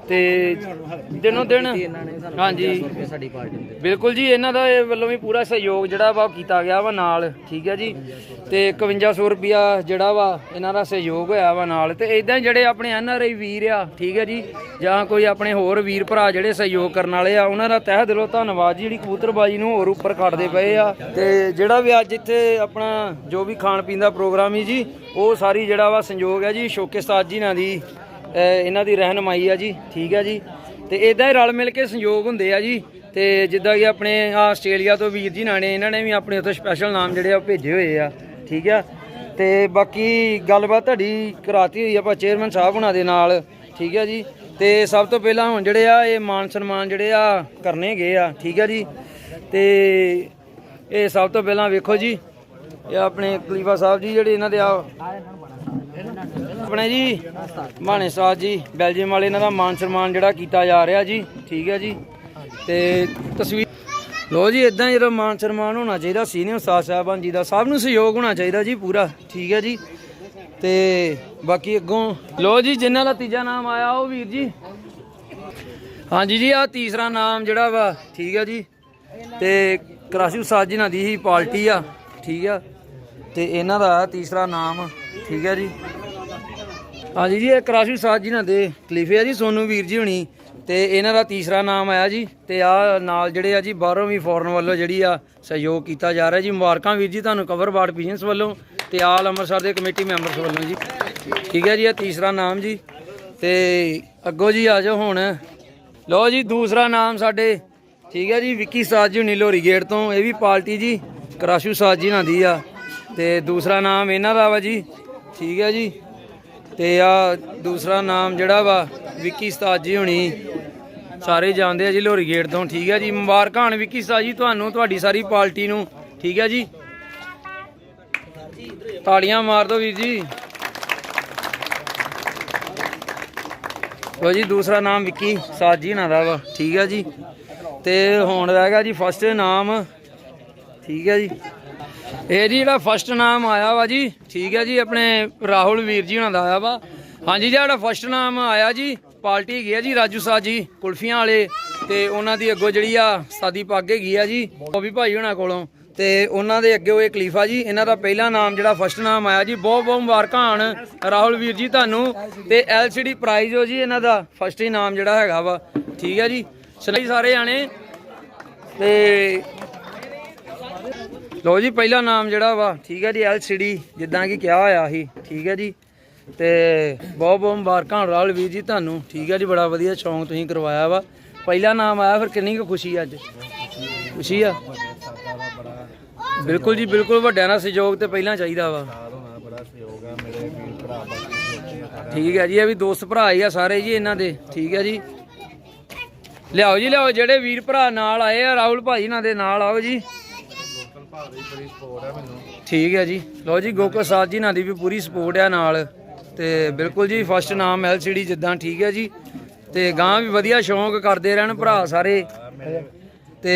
ਤੇ ਦਿਨੋਂ ਦਿਨ ਹਾਂਜੀ। 500 ਰੁਪਏ ਸਾਡੀ ਪਾਰਟੀ ਦੇ ਬਿਲਕੁਲ ਜੀ ਇਹਨਾਂ ਦਾ ਇਹ ਵੱਲੋਂ ਵੀ ਪੂਰਾ ਸਹਿਯੋਗ ਜਿਹੜਾ ਵਾ ਉਹ ਕੀਤਾ ਗਿਆ ਵਾ ਨਾਲ ਠੀਕ ਹੈ ਜੀ। ਤੇ 5100 ਰੁਪਿਆ ਜਿਹੜਾ ਵਾ ਇਹਨਾਂ ਦਾ ਸਹਿਯੋਗ ਹੋਇਆ ਵਾ ਨਾਲ। ਤੇ ਇਦਾਂ ਜਿਹੜੇ ਆਪਣੇ ਐਨ ਆਰ ਆਈ ਵੀਰ ਆ ਠੀਕ ਹੈ ਜੀ ਜਾਂ ਕੋਈ ਆਪਣੇ ਹੋਰ ਵੀਰ ਭਰਾ ਜਿਹੜੇ ਸਹਿਯੋਗ ਕਰਨ ਵਾਲੇ ਆ ਉਹਨਾਂ ਦਾ ਤਹਿ ਦਿਲੋਂ ਧੰਨਵਾਦ ਜੀ ਜਿਹੜੀ ਕਬੂਤਰਬਾਜੀ ਨੂੰ ਹੋਰ ਉੱਪਰ ਕੱਢਦੇ ਪਏ ਆ। ਤੇ ਜਿਹੜਾ ਵੀ ਅੱਜ ਇੱਥੇ ਆਪਣਾ ਜੋ ਵੀ ਖਾਣ ਪੀਣ ਦਾ ਪ੍ਰੋਗਰਾਮ ਹੀ ਜੀ ਉਹ ਸਾਰੀ ਜਿਹੜਾ ਵਾ ਸੰਯੋਗ ਹੈ ਜੀ ਸ਼ੋਕੇ ਸਾਜ ਜੀ ਨਾਲ ਦੀ ਇਹਨਾਂ ਦੀ ਰਹਿਨਮਾਈ ਆ ਜੀ, ਠੀਕ ਹੈ ਜੀ। ਤੇ ਇਦਾਂ ਹੀ ਰਲ ਮਿਲ ਕੇ ਸੰਯੋਗ ਹੁੰਦੇ ਆ ਜੀ। ਤੇ ਜਿੱਦਾਂ ਕਿ ਆਪਣੇ ਆਸਟ੍ਰੇਲੀਆ ਤੋਂ ਵੀਰ ਜੀ ਨਾਲ ਨੇ ਇਹਨਾਂ ਨੇ ਵੀ ਆਪਣੇ ਉੱਥੇ ਸਪੈਸ਼ਲ ਨਾਮ ਜਿਹੜੇ ਆ ਉਹ ਭੇਜੇ ਹੋਏ ਆ, ਠੀਕ ਆ। ਤੇ ਬਾਕੀ ਗੱਲਬਾਤ ਤੁਹਾਡੀ ਕਰਾਤੀ ਹੋਈ ਆਪਾਂ ਚੇਅਰਮੈਨ ਸਾਹਿਬ ਹੁਣਾਂ ਦੇ ਨਾਲ, ਠੀਕ ਆ ਜੀ। ਤੇ ਸਭ ਤੋਂ ਪਹਿਲਾਂ ਹੁਣ ਜਿਹੜੇ ਆ, ਇਹ ਮਾਨ ਸਨਮਾਨ ਜਿਹੜੇ ਆ, ਕਰਨੇ ਗਏ ਆ, ਠੀਕ ਆ ਜੀ। ਤੇ ਇਹ ਸਭ ਤੋਂ ਪਹਿਲਾਂ ਵੇਖੋ ਜੀ, ਇਹ ਆਪਣੇ ਖਲੀਫਾ ਸਾਹਿਬ ਜੀ ਜਿਹੜੇ ਇਹਨਾਂ ਦੇ ਆ ਆਪਣੇ ਜੀ। ਮਾਣੇ ਸਾਹਿਬ ਜੀ, ਬੈਲਜੀਅਮ ਵਾਲੇ ਇਹਨਾਂ ਦਾ ਮਾਨ ਸਨਮਾਨ ਜਿਹੜਾ ਕੀਤਾ ਜਾ ਰਿਹਾ ਜੀ, ਠੀਕ ਹੈ ਜੀ। ਤੇ ਤਸਵੀਰ ਲੋ ਜੀ ਇਦਾਂ ਜਿਹੜਾ ਮਾਨ ਸਨਮਾਨ ਹੋਣਾ ਚਾਹੀਦਾ, ਸੀਨੀਅਰ ਉਸਤਾਦ ਸਾਹਿਬਾਨ ਜੀ ਦਾ, ਸਭ ਨੂੰ ਸਹਿਯੋਗ ਹੋਣਾ ਚਾਹੀਦਾ ਜੀ ਪੂਰਾ, ਠੀਕ ਹੈ ਜੀ। ਤੇ ਬਾਕੀ ਅੱਗੋਂ ਲੋ ਜੀ, ਜਿਨ੍ਹਾਂ ਦਾ ਤੀਜਾ ਨਾਮ ਆਇਆ ਉਹ ਵੀਰ ਜੀ। ਹਾਂਜੀ ਜੀ ਆ ਤੀਸਰਾ ਨਾਮ ਜਿਹੜਾ ਵਾ, ਠੀਕ ਹੈ ਜੀ। ਤੇ ਕਰਾਸ਼ੀ ਉਸਤਾਦ ਜੀ ਨਾਲ ਦੀ ਹੀ ਪਾਰਟੀ ਆ, ਠੀਕ ਆ। ਤੇ ਇਹਨਾਂ ਦਾ ਤੀਸਰਾ ਨਾਮ, ਠੀਕ ਹੈ ਜੀ। ਹਾਂਜੀ ਜੀ, ਇਹ ਕਰਾਸ਼ੂ ਸਾਜ ਜੀ ਨਾਲ ਦੇ ਖਲੀਫੇ ਆ ਜੀ, ਸੋਨੂ ਵੀਰ ਜੀ ਹੁਣੀ ਤੇ ਇਹਨਾਂ ਦਾ ਤੀਸਰਾ ਨਾਮ ਆਇਆ ਜੀ ਤੇ ਆ ਨਾਲ ਜਿਹੜੇ ਆ ਜੀ ਬਾਹਰੋਂ ਵੀ ਫੋਰਨ ਵੱਲੋਂ ਜਿਹੜੀ ਆ ਸਹਿਯੋਗ ਕੀਤਾ ਜਾ ਰਿਹਾ ਜੀ। ਮੁਬਾਰਕਾਂ ਵੀਰ ਜੀ ਤੁਹਾਨੂੰ ਕਵਰ ਬਾਰਡ ਬਿਜ਼ਨਸ ਵੱਲੋਂ ਤੇ ਆਲ ਅੰਮ੍ਰਿਤਸਰ ਦੇ ਕਮੇਟੀ ਮੈਂਬਰਸ ਵੱਲੋਂ ਜੀ। ਠੀਕ ਹੈ ਜੀ, ਇਹ ਤੀਸਰਾ ਨਾਮ ਜੀ ਤੇ ਅੱਗੋਂ ਜੀ ਆ ਜਾਓ ਹੁਣ। ਲਓ ਜੀ, ਦੂਸਰਾ ਨਾਮ ਸਾਡੇ, ਠੀਕ ਹੈ ਜੀ, ਵਿੱਕੀ ਸਾਜ ਜੀ ਹੁਣੀ ਲੋਰੀ ਗੇਟ ਤੋਂ, ਇਹ ਵੀ ਪਾਰਟੀ ਜੀ, ਕਰਾਸ਼ੂ ਸਾਜ ਜੀ ਨਾਲ ਦੀ ਆ ਤੇ ਦੂਸਰਾ ਨਾਮ ਇਹਨਾਂ ਦਾ ਵਾ ਜੀ। ਠੀਕ ਹੈ ਜੀ। ਤੇ ਆ ਦੂਸਰਾ ਨਾਮ ਜਿਹੜਾ ਵਾ ਵਿੱਕੀ ਉਸਤਾਦ ਜੀ ਹੁਣੀ। ਸਾਰੇ ਜਾਣਦੇ ਆ ਜੀ ਲੋਰੀ ਗੇਟ ਤੋਂ, ਠੀਕ ਹੈ ਜੀ? ਮੁਬਾਰਕਾਂ ਹਨ ਵਿੱਕੀ ਉਸਤਾਦ ਜੀ ਤੁਹਾਨੂੰ, ਤੁਹਾਡੀ ਸਾਰੀ ਪਾਰਟੀ ਨੂੰ, ਠੀਕ ਹੈ ਜੀ? ਤਾੜੀਆਂ ਮਾਰ ਦਿਓ ਵੀਰ ਜੀ। ਲੋ ਜੀ, ਦੂਸਰਾ ਨਾਮ ਵਿੱਕੀ ਉਸਤਾਦ ਜੀ ਨਾਲ ਦਾ ਵਾ, ਠੀਕ ਹੈ ਜੀ? ਤੇ ਹੁਣ ਰਹਿ ਗਿਆ ਜੀ ਫਸਟ ਨਾਮ, ਠੀਕ ਹੈ ਜੀ? ਇਹ ਜੀ ਜਿਹੜਾ ਫਸਟ ਨਾਮ ਆਇਆ ਵਾ ਜੀ, ਠੀਕ ਹੈ ਜੀ, ਆਪਣੇ ਰਾਹੁਲ ਵੀਰ ਜੀ ਉਹਨਾਂ ਦਾ ਆਇਆ ਵਾ। ਹਾਂਜੀ ਜਿਹੜਾ ਫਸਟ ਨਾਮ ਆਇਆ ਜੀ, ਪਾਰਟੀ ਗਿਆ ਜੀ, ਰਾਜੂ ਸਾਹਿਬ ਜੀ, ਕੁਲਫੀਆਂ ਵਾਲੇ, ਤੇ ਉਹਨਾਂ ਦੀ ਅੱਗੋਂ ਜਿਹੜੀ ਆ ਸਾਦੀ ਪੱਗ ਹੈਗੀ ਆ ਜੀ, ਉਹ ਵੀ ਭਾਈ ਹੁਣਾਂ ਕੋਲੋਂ। ਤੇ ਉਹਨਾਂ ਦੇ ਅੱਗੇ ਉਹ ਇਹ ਖਲੀਫਾ ਜੀ, ਇਹਨਾਂ ਦਾ ਪਹਿਲਾ ਨਾਮ ਜਿਹੜਾ ਫਸਟ ਨਾਮ ਆਇਆ ਜੀ, ਬਹੁਤ ਬਹੁਤ ਮੁਬਾਰਕਾਂ ਹਨ ਰਾਹੁਲ ਵੀਰ ਜੀ ਤੁਹਾਨੂੰ। ਤੇ ਐਲਸੀਡੀ ਪ੍ਰਾਈਜ਼ ਹੋ ਜੀ, ਇਹਨਾਂ ਦਾ ਫਸਟ ਹੀ ਨਾਮ ਜਿਹੜਾ ਹੈਗਾ ਵਾ। ਠੀਕ ਹੈ ਜੀ ਸਲਾਈ ਸਾਰੇ ਜਾਣੇ। ਤੇ ਲੋ ਜੀ, ਪਹਿਲਾ ਨਾਮ ਜਿਹੜਾ ਵਾ, ਠੀਕ ਹੈ ਜੀ ਐਲਸੀਡੀ ਜਿੱਦਾਂ ਕਿ ਕਿਹਾ ਹੋਇਆ ਸੀ, ਠੀਕ ਹੈ ਜੀ। ਤੇ ਬਹੁਤ ਬਹੁਤ ਮੁਬਾਰਕਾਂ ਰਾਹੁਲ ਵੀਰ ਜੀ ਤੁਹਾਨੂੰ, ਠੀਕ ਹੈ ਜੀ, ਬੜਾ ਵਧੀਆ ਸ਼ੌਂਕ ਤੁਸੀਂ ਕਰਵਾਇਆ ਵਾ। ਪਹਿਲਾ ਨਾਮ ਆਇਆ, ਫਿਰ ਕਿੰਨੀ ਕੁ ਖੁਸ਼ੀ ਅੱਜ? ਖੁਸ਼ੀ ਆ? ਬਿਲਕੁਲ ਜੀ, ਬਿਲਕੁਲ ਵੱਡਿਆਂ ਦਾ ਸਹਿਯੋਗ ਤੇ ਪਹਿਲਾਂ ਚਾਹੀਦਾ ਵਾ। ਠੀਕ ਹੈ ਜੀ, ਇਹ ਵੀ ਦੋਸਤ ਭਰਾ ਹੀ ਆ ਸਾਰੇ ਜੀ ਇਹਨਾਂ ਦੇ, ਠੀਕ ਹੈ ਜੀ। ਲਿਆਓ ਜੀ, ਲਿਆਓ, ਜਿਹੜੇ ਵੀਰ ਭਰਾ ਨਾਲ ਆਏ ਆ, ਰਾਹੁਲ ਭਾਈ ਇਹਨਾਂ ਦੇ ਨਾਲ ਆਓ ਜੀ। ਠੀਕ ਹੈ ਜੀ। ਲਓ ਜੀ, ਗੋਕਲ ਸਾਜ ਜੀ ਨਾਲ ਦੀ ਵੀ ਪੂਰੀ ਸਪੋਰਟ ਆ ਨਾਲ। ਤੇ ਬਿਲਕੁਲ ਜੀ ਫਸਟ ਨਾਮ ਐਲਸੀਡੀ ਜਿੱਦਾਂ ਠੀਕ ਹੈ ਜੀ। ਤੇ ਗਾਂ ਵੀ ਵਧੀਆ ਸ਼ੌਂਕ ਕਰਦੇ ਰਹਿਣ ਭਰਾ ਸਾਰੇ। ਤੇ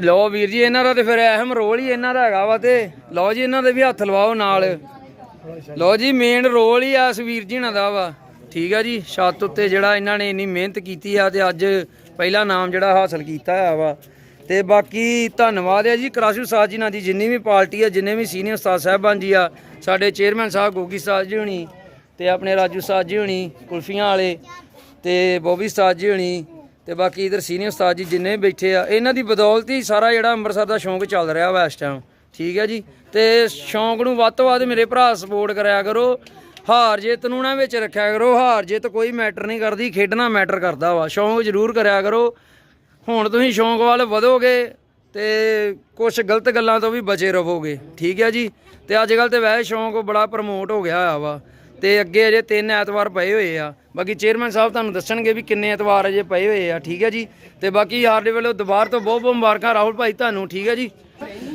ਲਓ ਵੀਰ ਜੀ, ਇਹਨਾਂ ਦਾ ਤੇ ਫਿਰ ਅਹਿਮ ਰੋਲ ਹੀ ਇਹਨਾਂ ਦਾ ਹੈਗਾ ਵਾ ਤੇ। ਲਓ ਜੀ, ਇਹਨਾਂ ਦੇ ਵੀ ਹੱਥ ਲਵਾਓ ਨਾਲ। ਲਓ ਜੀ ਮੇਨ ਰੋਲ ਹੀ ਆ ਵੀਰ ਜੀ ਨਾਲ ਦਾ ਵਾ। ਠੀਕ ਆ ਜੀ, ਛੱਤ ਉੱਤੇ ਜਿਹੜਾ ਇਹਨਾਂ ਨੇ ਇੰਨੀ ਮਿਹਨਤ ਕੀਤੀ ਆ ਤੇ ਅੱਜ ਪਹਿਲਾ ਨਾਮ ਜਿਹੜਾ ਹਾਸਲ ਕੀਤਾ ਆ ਵਾ। ਤੇ ਬਾਕੀ ਧੰਨਵਾਦ ਹੈ ਜੀ ਕਰਾਸ਼ੂ ਸਾਜ ਜੀ ਨਾਲ ਦੀ ਜਿੰਨੀ ਵੀ ਪਾਰਟੀ ਆ ਜਿੰਨੇ ਵੀ ਸੀਨੀਅਰ ਉਸਤਾਦ ਸਾਹਿਬਾਨ ਜੀ ਆ, ਸਾਡੇ ਚੇਅਰਮੈਨ ਸਾਹਿਬ ਗੋਗੀ ਸਾਜ ਜੀ ਹੋਣੀ ਤੇ ਆਪਣੇ ਰਾਜੂ ਸਾਜ ਜੀ ਹੋਣੀ, ਕੁਲਫੀਆਂ ਵਾਲੇ ਤੇ ਬੋਬੀ ਉਸਤਾਦ ਜੀ ਹੋਣੀ ਤੇ ਬਾਕੀ ਇਧਰ ਸੀਨੀਅਰ ਉਸਤਾਦ ਜੀ ਜਿੰਨੇ ਵੀ ਬੈਠੇ ਆ, ਇਹਨਾਂ ਦੀ ਬਦੌਲਤ ਹੀ ਸਾਰਾ ਜਿਹੜਾ ਅੰਮ੍ਰਿਤਸਰ ਦਾ ਸ਼ੌਂਕ ਚੱਲ ਰਿਹਾ ਵਾ ਇਸ ਟਾਈਮ ਠੀਕ ਹੈ ਜੀ? ਤੇ ਸ਼ੌਂਕ ਨੂੰ ਵੱਧ ਤੋਂ ਵੱਧ ਮੇਰੇ ਭਰਾ ਸਪੋਰਟ ਕਰਿਆ ਕਰੋ, ਹਾਰ ਜਿੱਤ ਨੂੰ ਨਾ ਵਿੱਚ ਰੱਖਿਆ ਕਰੋ, ਹਾਰ ਜਿੱਤ ਕੋਈ ਮੈਟਰ ਨਹੀਂ ਕਰਦੀ, ਖੇਡਣਾ ਮੈਟਰ ਕਰਦਾ ਵਾ, ਸ਼ੌਂਕ ਜ਼ਰੂਰ ਕਰਿਆ ਕਰੋ। ਹੁਣ ਤੁਸੀਂ ਸ਼ੌਂਕ ਵੱਲ ਵਧੋਗੇ ਤੇ ਕੁਝ ਗਲਤ ਗੱਲਾਂ ਤੋਂ ਵੀ ਬਚੇ ਰਹੋਗੇ। ਠੀਕ ਹੈ ਜੀ? ਤੇ ਅੱਜ ਕੱਲ ਤੇ ਵੈਸੇ ਸ਼ੌਂਕ ਬੜਾ ਪ੍ਰਮੋਟ ਹੋ ਗਿਆ ਹੋਇਆ ਵਾ। ਤੇ ਅੱਗੇ ਅਜੇ ਤਿੰਨ ਐਤਵਾਰ ਪਏ ਹੋਏ ਆ। ਬਾਕੀ ਚੇਅਰਮੈਨ ਸਾਹਿਬ ਤੁਹਾਨੂੰ ਦੱਸਣਗੇ ਵੀ ਕਿੰਨੇ ਐਤਵਾਰ ਅਜੇ ਪਏ ਹੋਏ ਆ। ਠੀਕ ਹੈ ਜੀ? ਤੇ ਬਾਕੀ ਯਾਰ ਦੇ ਵੱਲੋਂ ਦੁਬਾਰ ਤੋਂ ਬਹੁਤ ਬਹੁਤ ਮੁਬਾਰਕਾਂ ਰਾਹੁਲ ਭਾਈ ਤੁਹਾਨੂੰ। ਠੀਕ ਹੈ ਜੀ?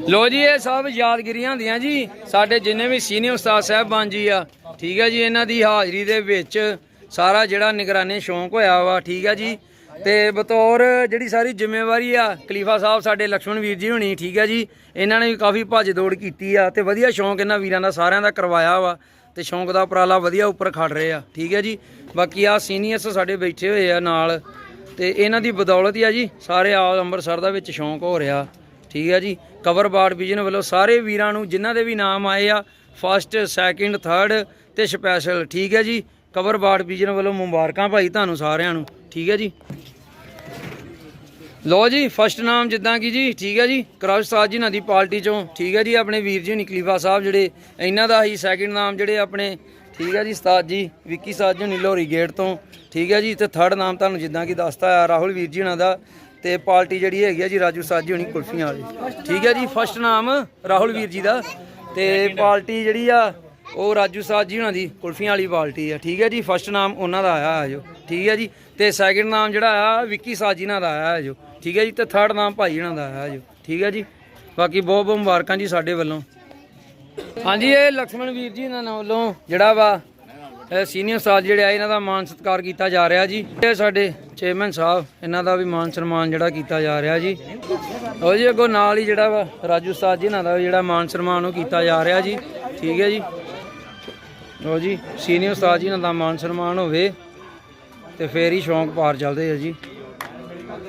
ਲੋ ਜੀ, ਇਹ ਸਭ ਯਾਦਗਿਰੀਆਂ ਹੁੰਦੀਆਂ ਜੀ। ਸਾਡੇ ਜਿੰਨੇ ਵੀ ਸੀਨੀਅਰ ਉਸਤਾਦ ਸਾਹਿਬਾਨ ਜੀ ਆ। ਠੀਕ ਹੈ ਜੀ? ਇਹਨਾਂ ਦੀ ਹਾਜ਼ਰੀ ਦੇ ਵਿੱਚ ਸਾਰਾ ਜਿਹੜਾ ਨਿਗਰਾਨੀ ਸ਼ੌਂਕ ਹੋਇਆ ਵਾ। ਠੀਕ ਹੈ ਜੀ? ਤੇ ਬਤੌਰ ਜਿਹੜੀ ਸਾਰੀ ਜ਼ਿੰਮੇਵਾਰੀ ਆ, ਖਲੀਫਾ ਸਾਹਿਬ ਸਾਡੇ ਲక్ష్మణ ਵੀਰ ਜੀ ਹੋਣੀ, ਠੀਕ ਹੈ ਜੀ। ਇਹਨਾਂ ਨੇ ਵੀ ਕਾਫੀ ਭੱਜ ਦੌੜ ਕੀਤੀ ਆ ਤੇ ਵਧੀਆ ਸ਼ੌਂਕ ਇਹਨਾਂ ਵੀਰਾਂ ਦਾ ਸਾਰਿਆਂ ਦਾ ਕਰਵਾਇਆ ਵਾ ਤੇ ਸ਼ੌਂਕ ਦਾ ਉਪਰਾਲਾ ਵਧੀਆ ਉੱਪਰ ਖੜ ਰਹੇ ਆ, ਠੀਕ ਹੈ ਜੀ। ਬਾਕੀ ਆ ਸੀਨੀਅਰਸ ਸਾਡੇ ਬੈਠੇ ਹੋਏ ਆ ਨਾਲ ਤੇ ਇਹਨਾਂ ਦੀ ਬਦੌਲਤ ਹੀ ਆ ਜੀ, ਸਾਰੇ ਆ ਅੰਮ੍ਰਿਤਸਰ ਦਾ ਵਿੱਚ ਸ਼ੌਂਕ ਹੋ ਰਿਹਾ, ਠੀਕ ਹੈ ਜੀ। ਕਵਰ ਬਾਰਡ ਵਿਜਨ ਵੱਲੋਂ ਸਾਰੇ ਵੀਰਾਂ ਨੂੰ ਜਿਨ੍ਹਾਂ ਦੇ ਵੀ ਨਾਮ ਆਏ ਆ ਫਸਟ ਸੈਕਿੰਡ ਥਰਡ ਤੇ ਸਪੈਸ਼ਲ ਠੀਕ ਹੈ ਜੀ। ਕਵਰ ਬਾਰਡ ਵਿਜਨ ਵੱਲੋਂ ਮੁਬਾਰਕਾਂ ਭਾਈ ਤੁਹਾਨੂੰ ਸਾਰਿਆਂ ਨੂੰ। ਠੀਕ ਹੈ ਜੀ। ਲੋ ਜੀ ਫਸਟ ਨਾਮ ਜਿੱਦਾਂ ਕਿ ਜੀ, ਠੀਕ ਹੈ ਜੀ। ਕਰਾਸ਼ ਸਾਜ ਜੀ ਨਾਲ ਦੀ ਪਾਰਟੀ ਚੋਂ, ਠੀਕ ਹੈ ਜੀ, ਆਪਣੇ ਵੀਰ ਜੀ ਨਿਕਲੀਫਾ ਸਾਹਿਬ ਜਿਹੜੇ, ਇਹਨਾਂ ਦਾ ਹੀ ਸੈਕਿੰਡ ਨਾਮ ਜਿਹੜੇ ਆਪਣੇ, ਠੀਕ ਹੈ ਜੀ ਉਸਤਾਦ ਜੀ, ਵਿੱਕੀ ਸਾਜ ਜੀ ਲੋਰੀ ਗੇਟ ਤੋਂ, ਠੀਕ ਹੈ ਜੀ, ਤੇ ਥਰਡ ਨਾਮ ਤੁਹਾਨੂੰ ਜਿੱਦਾਂ ਕਿ ਦੱਸਤਾ ਆ, ਰਾਹੁਲ ਵੀਰ ਜੀ ਉਹਨਾਂ ਦਾ, ਤੇ ਪਾਰਟੀ ਜਿਹੜੀ ਹੈਗੀ ਆ ਜੀ, ਰਾਜੂ ਸਾਜ ਜੀ ਹੋਣੀ ਕੁਲਫੀਆਂ ਵਾਲੀ। ਠੀਕ ਹੈ ਜੀ ਫਸਟ ਨਾਮ ਰਾਹੁਲ ਵੀਰ ਜੀ ਦਾ, ਤੇ ਪਾਰਟੀ ਜਿਹੜੀ ਆ, ਉਹ ਰਾਜੂ ਸਾਜ ਜੀ ਉਹਨਾਂ ਦੀ ਕੁਲਫੀਆਂ ਵਾਲੀ ਪਾਰਟੀ ਆ, ਠੀਕ ਹੈ ਜੀ ਫਸਟ ਨਾਮ ਉਹਨਾਂ ਦਾ ਆਇਆ ਆ ਜੋ, ਠੀਕ ਹੈ ਜੀ। ਤੇ ਸੈਕਿੰਡ ਨਾਮ ਜਿਹੜਾ ਆ, ਵਿੱਕੀ ਸਾਜੀ ਨਾਲ ਆਇਆ ਹੈ ਜੋ। ਠੀਕ ਹੈ ਜੀ, ਤੇ ਥਰਡ ਨਾਮ ਭਾਈ ਇਹਨਾਂ ਦਾ ਆਇਆ ਜੋ। ਠੀਕ ਹੈ ਜੀ। ਬਾਕੀ ਬਹੁਤ ਬਹੁਤ ਮੁਬਾਰਕਾਂ ਜੀ ਸਾਡੇ ਵੱਲੋਂ। ਹਾਂਜੀ, ਇਹ ਲਖਮਣ ਵੀਰ ਜੀ ਇਹਨਾਂ ਵੱਲੋਂ ਜਿਹੜਾ ਵਾ ਸੀਨੀਅਰ ਸਾਜ ਜਿਹੜੇ ਆ, ਇਹਨਾਂ ਦਾ ਮਾਨ ਸਤਿਕਾਰ ਕੀਤਾ ਜਾ ਰਿਹਾ ਜੀ। ਇਹ ਸਾਡੇ ਚੇਅਰਮੈਨ ਸਾਹਿਬ, ਇਹਨਾਂ ਦਾ ਵੀ ਮਾਨ ਸਨਮਾਨ ਜਿਹੜਾ ਕੀਤਾ ਜਾ ਰਿਹਾ ਜੀ। ਉਹ ਜੀ, ਅੱਗੋਂ ਨਾਲ ਹੀ ਜਿਹੜਾ ਵਾ, ਰਾਜੂ ਸਾਜ ਜੀ ਇਹਨਾਂ ਦਾ ਜਿਹੜਾ ਮਾਨ ਸਨਮਾਨ ਉਹ ਕੀਤਾ ਜਾ ਰਿਹਾ ਜੀ। ਠੀਕ ਹੈ ਜੀ। ਉਹ ਜੀ ਸੀਨੀਅਰ ਸਾਜ ਜੀ ਇਹਨਾਂ ਦਾ ਮਾਨ ਸਨਮਾਨ ਹੋਵੇ। ਤੇ ਫੇਰ ਹੀ ਸ਼ੌਂਕ ਪਾਰ ਚੱਲਦੇ ਆ ਜੀ।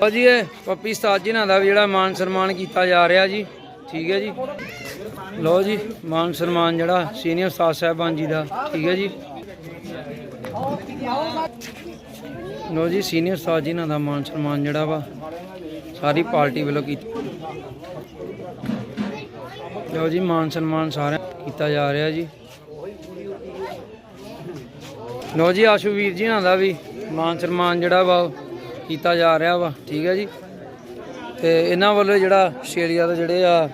ਲਓ ਜੀ ਇਹ ਪੱਪੀ ਉਸਤਾਦ ਜੀ ਇਹਨਾਂ ਦਾ ਵੀ ਜਿਹੜਾ ਮਾਨ ਸਨਮਾਨ ਕੀਤਾ ਜਾ ਰਿਹਾ ਜੀ, ਠੀਕ ਹੈ ਜੀ। ਲਓ ਜੀ, ਮਾਨ ਸਨਮਾਨ ਜਿਹੜਾ ਸੀਨੀਅਰ ਉਸਤਾਦ ਸਾਹਿਬਾਨ ਜੀ ਦਾ, ਠੀਕ ਹੈ ਜੀ। ਲਓ ਜੀ, ਸੀਨੀਅਰ ਉਸਤਾਦ ਜੀ ਇਹਨਾਂ ਦਾ ਮਾਨ ਸਨਮਾਨ ਜਿਹੜਾ ਵਾ, ਸਾਰੀ ਪਾਰਟੀ ਵੱਲੋਂ ਕੀਤਾ। ਲਓ ਜੀ, ਮਾਨ ਸਨਮਾਨ ਸਾਰਿਆਂ ਕੀਤਾ ਜਾ ਰਿਹਾ ਜੀ। ਲਓ ਜੀ, ਆਸ਼ੂ ਵੀਰ ਜੀ ਨਾਲ ਦਾ ਵੀ ਮਾਨ ਸਨਮਾਨ ਜਿਹੜਾ ਵਾ ਕੀਤਾ ਜਾ ਰਿਹਾ ਵਾ, ਠੀਕ ਹੈ ਜੀ? ਤੇ ਇਹਨਾਂ ਵੱਲੋਂ ਜਿਹੜਾ ਆਸਟ੍ਰੇਲੀਆ ਦੇ ਜਿਹੜੇ ਆ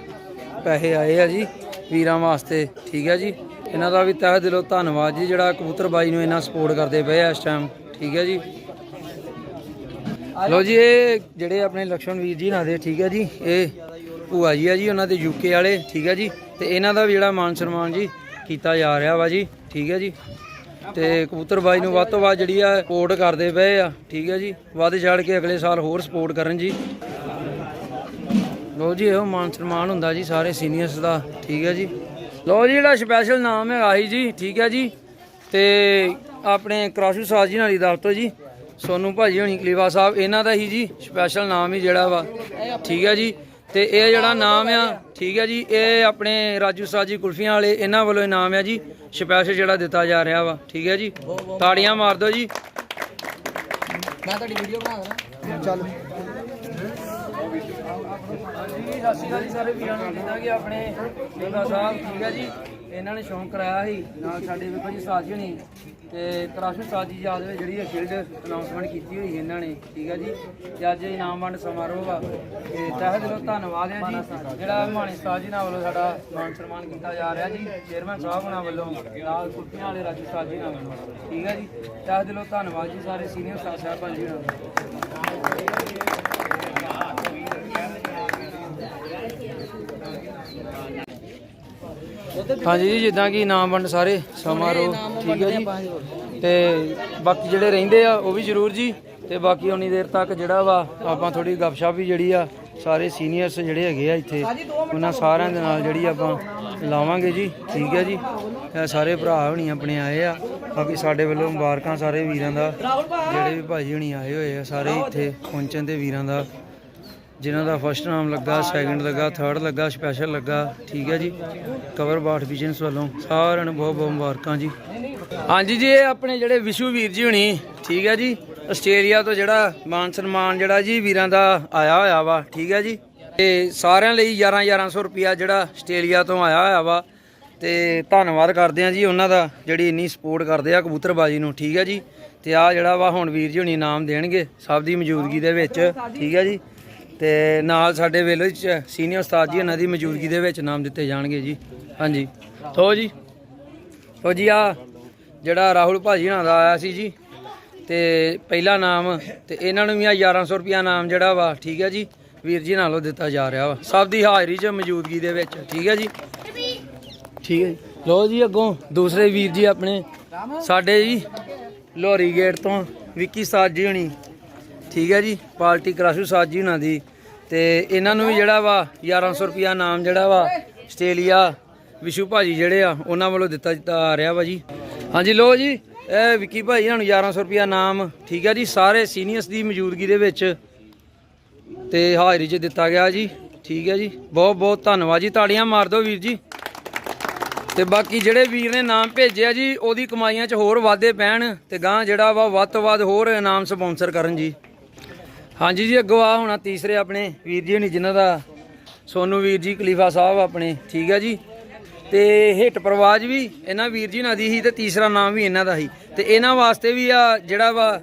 ਪੈਸੇ ਆਏ ਆ ਜੀ ਵੀਰਾਂ ਵਾਸਤੇ, ਠੀਕ ਹੈ ਜੀ? ਇਹਨਾਂ ਦਾ ਵੀ ਤਹਿ ਦਿਲੋਂ ਧੰਨਵਾਦ ਜੀ, ਜਿਹੜਾ ਕਬੂਤਰ ਬਾਈ ਨੂੰ ਇਹਨਾਂ ਸਪੋਰਟ ਕਰਦੇ ਪਏ ਆ ਇਸ ਟਾਈਮ ਠੀਕ ਹੈ ਜੀ? ਲੋ ਜੀ, ਇਹ ਜਿਹੜੇ ਆਪਣੇ ਲక్ష్మణ ਵੀਰ ਜੀ ਨਾਲ ਦੇ, ਠੀਕ ਹੈ ਜੀ? ਇਹ ਭੂਆ ਜੀ ਆ ਜੀ, ਉਹਨਾਂ ਦੇ ਯੂਕੇ ਵਾਲੇ, ਠੀਕ ਹੈ ਜੀ? ਤੇ ਇਹਨਾਂ ਦਾ ਵੀ ਜਿਹੜਾ ਮਾਨ ਸਨਮਾਨ ਜੀ ਕੀਤਾ ਜਾ ਰਿਹਾ ਵਾ ਜੀ, ਠੀਕ ਹੈ ਜੀ? ਤੇ ਕਬੂਤਰ ਬਾਈ ਨੂੰ ਵੱਧ ਤੋਂ ਵੱਧ ਜਿਹੜੀ ਆ ਸਪੋਰਟ ਕਰਦੇ ਪਏ ਆ। ਠੀਕ ਹੈ ਜੀ? ਵੱਧ ਚੜ ਕੇ ਅਗਲੇ ਸਾਲ ਹੋਰ ਸਪੋਰਟ ਕਰਨ ਜੀ। ਲੋ ਜੀ, ਇਹੋ ਮਾਨ ਸਨਮਾਨ ਹੁੰਦਾ ਜੀ ਸਾਰੇ ਸੀਨੀਅਰਸ ਦਾ। ਠੀਕ ਹੈ ਜੀ? ਲੋ ਜੀ, ਜਿਹੜਾ ਸਪੈਸ਼ਲ ਨਾਮ ਹੈ ਆਹੀ ਜੀ, ਠੀਕ ਹੈ ਜੀ? ਤੇ ਆਪਣੇ ਕਰਾਸ਼ੂ ਸਾਜ ਜੀ ਨਾਲ ਦੀ ਦਫ਼ਤਰ ਜੀ। ਸੋਨੂ ਭਾਜੀ ਹੋਣੀ, ਕਲੀਵਾ ਸਾਹਿਬ, ਇਹਨਾਂ ਦਾ ਹੀ ਜੀ ਸਪੈਸ਼ਲ ਨਾਮ ਹੀ ਜਿਹੜਾ ਵਾ। ਠੀਕ ਹੈ ਜੀ? ਤੇ ਇਹ ਜਿਹੜਾ ਨਾਮ ਆ ਠੀਕ ਹੈ ਜੀ ਇਹ ਆਪਣੇ ਰਾਜੂ ਸਾਜੀ ਕੁਲਫੀਆਂ ਵਾਲੇ ਇਹਨਾਂ ਵੱਲੋਂ ਇਨਾਮ ਆ ਜੀ ਸਪੈਸ਼ਲ ਜਿਹੜਾ ਦਿੱਤਾ ਜਾ ਰਿਹਾ ਵਾ ਠੀਕ ਹੈ ਜੀ। ਤਾੜੀਆਂ ਮਾਰ ਦਿਓ ਜੀ। ਮੈਂ ਤੁਹਾਡੀ ਵੀਡੀਓ ਬਣਾ ਦੇਣਾ ਚੱਲ। ਜੀ ਸਤਿ ਸ਼੍ਰੀ ਅਕਾਲ ਜੀ ਸਾਰੇ ਵੀਰਾਂ ਨੂੰ ਜਿੱਦਾਂ ਕਿ ਆਪਣੇ ਸਾਹਿਬ ਠੀਕ ਹੈ ਜੀ ਇਹਨਾਂ ਨੇ ਸ਼ੌਂਕ ਕਰਾਇਆ ਸੀ ਨਾਲ ਸਾਡੇ ਵੇਖੋ ਜੀ ਸਾਜੀ ਹੋਣੀ ਤੇ ਕਰਾਸ਼ੂ ਸਾਜੀ ਯਾਦ ਵਿੱਚ ਜਿਹੜੀ ਸ਼ੀਲਡ ਅਨਾਉਂਸਮੈਂਟ ਕੀਤੀ ਹੋਈ ਇਹਨਾਂ ਨੇ, ਠੀਕ ਹੈ ਜੀ? ਤੇ ਅੱਜ ਇਨਾਮ ਵੰਡ ਸਮਾਰੋਹ ਆ ਤੇ ਤਹਿ ਦਿਲੋਂ ਧੰਨਵਾਦ ਹੈ ਜੀ। ਜਿਹੜਾ ਮਾਣੀ ਸਾਹਿਬ ਜੀ ਨਾਲ ਵੱਲੋਂ ਸਾਡਾ ਮਾਨ ਸਨਮਾਨ ਕੀਤਾ ਜਾ ਰਿਹਾ ਜੀ ਚੇਅਰਮੈਨ ਸਾਹਿਬ ਉਹਨਾਂ ਵੱਲੋਂ ਨਾਲ ਕੁੱਤਿਆਂ ਵਾਲੇ ਰਾਜੂ ਸਾਹਿਬ ਜੀ ਨਾਲ। ਵੱਲੋਂ ਠੀਕ ਹੈ ਜੀ? ਤਹਿ ਦਿਲੋਂ ਧੰਨਵਾਦ ਜੀ ਸਾਰੇ ਸੀਨੀਅਰ ਸਾਹਿਬ ਸਾਹਿਬਾਨ ਜੀ ਨਾਲ। ਹਾਂਜੀ ਜੀ ਜਿੱਦਾਂ ਕਿ ਇਨਾਮ ਵੰਡ ਸਾਰੇ ਸਮਾਰੋਹ ਠੀਕ ਹੈ ਜੀ। ਤੇ ਬਾਕੀ ਜਿਹੜੇ ਰਹਿੰਦੇ ਆ ਉਹ ਵੀ ਜ਼ਰੂਰ ਜੀ। ਤੇ ਬਾਕੀ ਉਨੀ ਦੇਰ ਤੱਕ ਜਿਹੜਾ ਵਾ ਆਪਾਂ ਥੋੜੀ ਗੱਪਸ਼ਪ ਵੀ ਜਿਹੜੀ ਆ ਸਾਰੇ ਸੀਨੀਅਰਸ ਜਿਹੜੇ ਹੈਗੇ ਆ ਇੱਥੇ ਉਹਨਾਂ ਸਾਰਿਆਂ ਦੇ ਨਾਲ ਜਿਹੜੀ ਆਪਾਂ ਲਾਵਾਂਗੇ ਜੀ ਠੀਕ ਹੈ ਜੀ। ਸਾਰੇ ਭਰਾ ਹੁਣੀ ਆਪਣੇ ਆਏ ਆ। ਬਾਕੀ ਸਾਡੇ ਵੱਲੋਂ ਮੁਬਾਰਕਾਂ ਸਾਰੇ ਵੀਰਾਂ ਦਾ ਜਿਹੜੇ ਵੀ ਭਾਜੀ ਹੁਣੀ ਆਏ ਹੋਏ ਆ ਸਾਰੇ ਇੱਥੇ ਪਹੁੰਚਣ ਤੇ ਵੀਰਾਂ ਦਾ ਜਿਨ੍ਹਾਂ ਦਾ ਫਸਟ ਨਾਮ ਲੱਗਾ ਸੈਕਿੰਡ ਲੱਗਾ ਥਰਡ ਲੱਗਾ ਸਪੈਸ਼ਲ ਲੱਗਾ, ਠੀਕ ਹੈ ਜੀ। ਕਵਰ ਬਾਠ ਵਿਜਨਸ ਵੱਲੋਂ ਸਾਰਿਆਂ ਨੂੰ ਬਹੁਤ ਬਹੁਤ ਮੁਬਾਰਕਾਂ ਜੀ। ਹਾਂਜੀ ਜੀ, ਇਹ ਆਪਣੇ ਜਿਹੜੇ ਵਿਸ਼ੂ ਵੀਰ ਜੀ ਹੁਣੀ, ਠੀਕ ਹੈ ਜੀ, ਆਸਟ੍ਰੇਲੀਆ ਤੋਂ ਜਿਹੜਾ ਮਾਨ ਸਨਮਾਨ ਜਿਹੜਾ ਜੀ ਵੀਰਾਂ ਦਾ ਆਇਆ ਹੋਇਆ ਵਾ, ਠੀਕ ਹੈ ਜੀ। ਤੇ ਸਾਰਿਆਂ ਲਈ 11 1100 ਰੁਪਿਆ ਜਿਹੜਾ ਆਸਟ੍ਰੇਲੀਆ ਤੋਂ ਆਇਆ ਹੋਇਆ ਵਾ, ਤੇ ਧੰਨਵਾਦ ਕਰਦੇ ਆ ਜੀ ਉਹਨਾਂ ਦਾ ਜਿਹੜੀ ਇੰਨੀ ਸਪੋਰਟ ਕਰਦੇ ਆ ਕਬੂਤਰਬਾਜੀ ਨੂੰ, ਠੀਕ ਹੈ ਜੀ। ਤੇ ਆ ਜਿਹੜਾ ਵਾ ਹੁਣ ਵੀਰ ਜੀ ਹੁਣੀ ਇਨਾਮ ਦੇਣਗੇ, ਸਭ ਦੀ ਮੌਜੂਦਗੀ ਦੇ ਵਿੱਚ, ਠੀਕ ਹੈ ਜੀ। ਤੇ ਨਾਲ ਸਾਡੇ ਵੇਲੇ ਚ ਸੀਨੀਅਰ ਉਸਤਾਦ ਜੀ ਉਹਨਾਂ ਦੀ ਮੌਜੂਦਗੀ ਦੇ ਵਿੱਚ ਇਨਾਮ ਦਿੱਤੇ ਜਾਣਗੇ ਜੀ। ਹਾਂਜੀ। ਥੋ ਜੀ ਥੋ ਜੀ ਆ ਜਿਹੜਾ ਰਾਹੁਲ ਭਾਜੀ ਹੁਣਾਂ ਦਾ ਆਇਆ ਸੀ ਜੀ, ਤੇ ਪਹਿਲਾ ਨਾਮ ਤੇ ਇਹਨਾਂ ਨੂੰ ਵੀ ਆ 1100 ਰੁਪਿਆ ਨਾਮ ਜਿਹੜਾ ਵਾ, ਠੀਕ ਹੈ ਜੀ, ਵੀਰ ਜੀ ਨਾਲੋਂ ਦਿੱਤਾ ਜਾ ਰਿਹਾ ਵਾ। ਸਭ ਦੀ ਹਾਜ਼ਰੀ 'ਚ ਮੌਜੂਦਗੀ ਦੇ ਵਿੱਚ, ਠੀਕ ਹੈ ਜੀ। ਠੀਕ ਹੈ ਜੀ। ਲੋ ਜੀ ਅੱਗੋਂ ਦੂਸਰੇ ਵੀਰ ਜੀ ਆਪਣੇ, ਸਾਡੇ ਜੀ ਲੋਰੀ ਗੇਟ ਤੋਂ ਵਿੱਕੀ ਸਾਜ ਜੀ ਹੁਣੀ। ਠੀਕ ਹੈ ਜੀ, ਪਾਰਟੀ ਕਰਾਸ਼ੂ ਸਾਜ ਜੀ ਉਹਨਾਂ ਦੀ। ਤੇ ਇਹਨਾਂ ਨੂੰ ਵੀ ਜਿਹੜਾ ਵਾ 1100 ਰੁਪਿਆ ਨਾਮ ਜਿਹੜਾ ਵਾ, ਆਸਟ੍ਰੇਲੀਆ ਵਿਸ਼ੂ ਭਾਜੀ ਜਿਹੜੇ ਆ, ਉਹਨਾਂ ਵੱਲੋਂ ਦਿੱਤਾ ਦਿੱਤਾ ਆ ਰਿਹਾ ਵਾ ਜੀ। ਹਾਂਜੀ ਲੋ ਜੀ, ਇਹ ਵਿੱਕੀ ਭਾਈ ਇਹਨਾਂ ਨੂੰ 1100 ਰੁਪਿਆ ਨਾਮ ਠੀਕ ਹੈ ਜੀ, ਸਾਰੇ ਸੀਨੀਅਰਸ ਦੀ ਮੌਜੂਦਗੀ ਦੇ ਵਿੱਚ ਤੇ ਹਾਜ਼ਰੀ 'ਚ ਦਿੱਤਾ ਗਿਆ ਜੀ, ਠੀਕ ਹੈ ਜੀ, ਬਹੁਤ ਬਹੁਤ ਧੰਨਵਾਦ ਜੀ, ਤਾੜੀਆਂ ਮਾਰ ਦਿਓ ਵੀਰ ਜੀ। ਤੇ ਬਾਕੀ ਜਿਹੜੇ ਵੀਰ ਨੇ ਨਾਮ ਭੇਜਿਆ ਜੀ, ਉਹਦੀ ਕਮਾਈਆਂ 'ਚ ਹੋਰ ਵਾਧੇ ਪੈਣ ਤੇ ਗਾਂ ਜਿਹੜਾ ਵਾ, ਵੱਧ ਤੋਂ ਵੱਧ ਹੋਰ ਇਨਾਮ ਸਪਾਂਸਰ ਕਰਨ ਜੀ। ਹਾਂਜੀ ਜੀ, ਅੱਗੋਂ ਆ ਹੋਣਾ ਤੀਸਰੇ ਆਪਣੇ ਵੀਰ ਜੀ ਨੇ ਜਿਨ੍ਹਾਂ ਦਾ, ਸੋਨੂ ਵੀਰ ਜੀ ਖਲੀਫਾ ਸਾਹਿਬ ਆਪਣੇ, ਠੀਕ ਹੈ ਜੀ। ਤੇ ਹਿੱਟ ਪ੍ਰਵਾਜ ਵੀ, ਇਹਨਾਂ ਵੀਰ ਜੀ ਨਾਲ ਦੀ ਸੀ ਤੇ ਤੀਸਰਾ ਨਾਮ ਵੀ ਇਹਨਾਂ ਦਾ ਸੀ। ਤੇ ਇਹਨਾਂ ਵਾਸਤੇ ਵੀ ਆ ਜਿਹੜਾ ਵਾ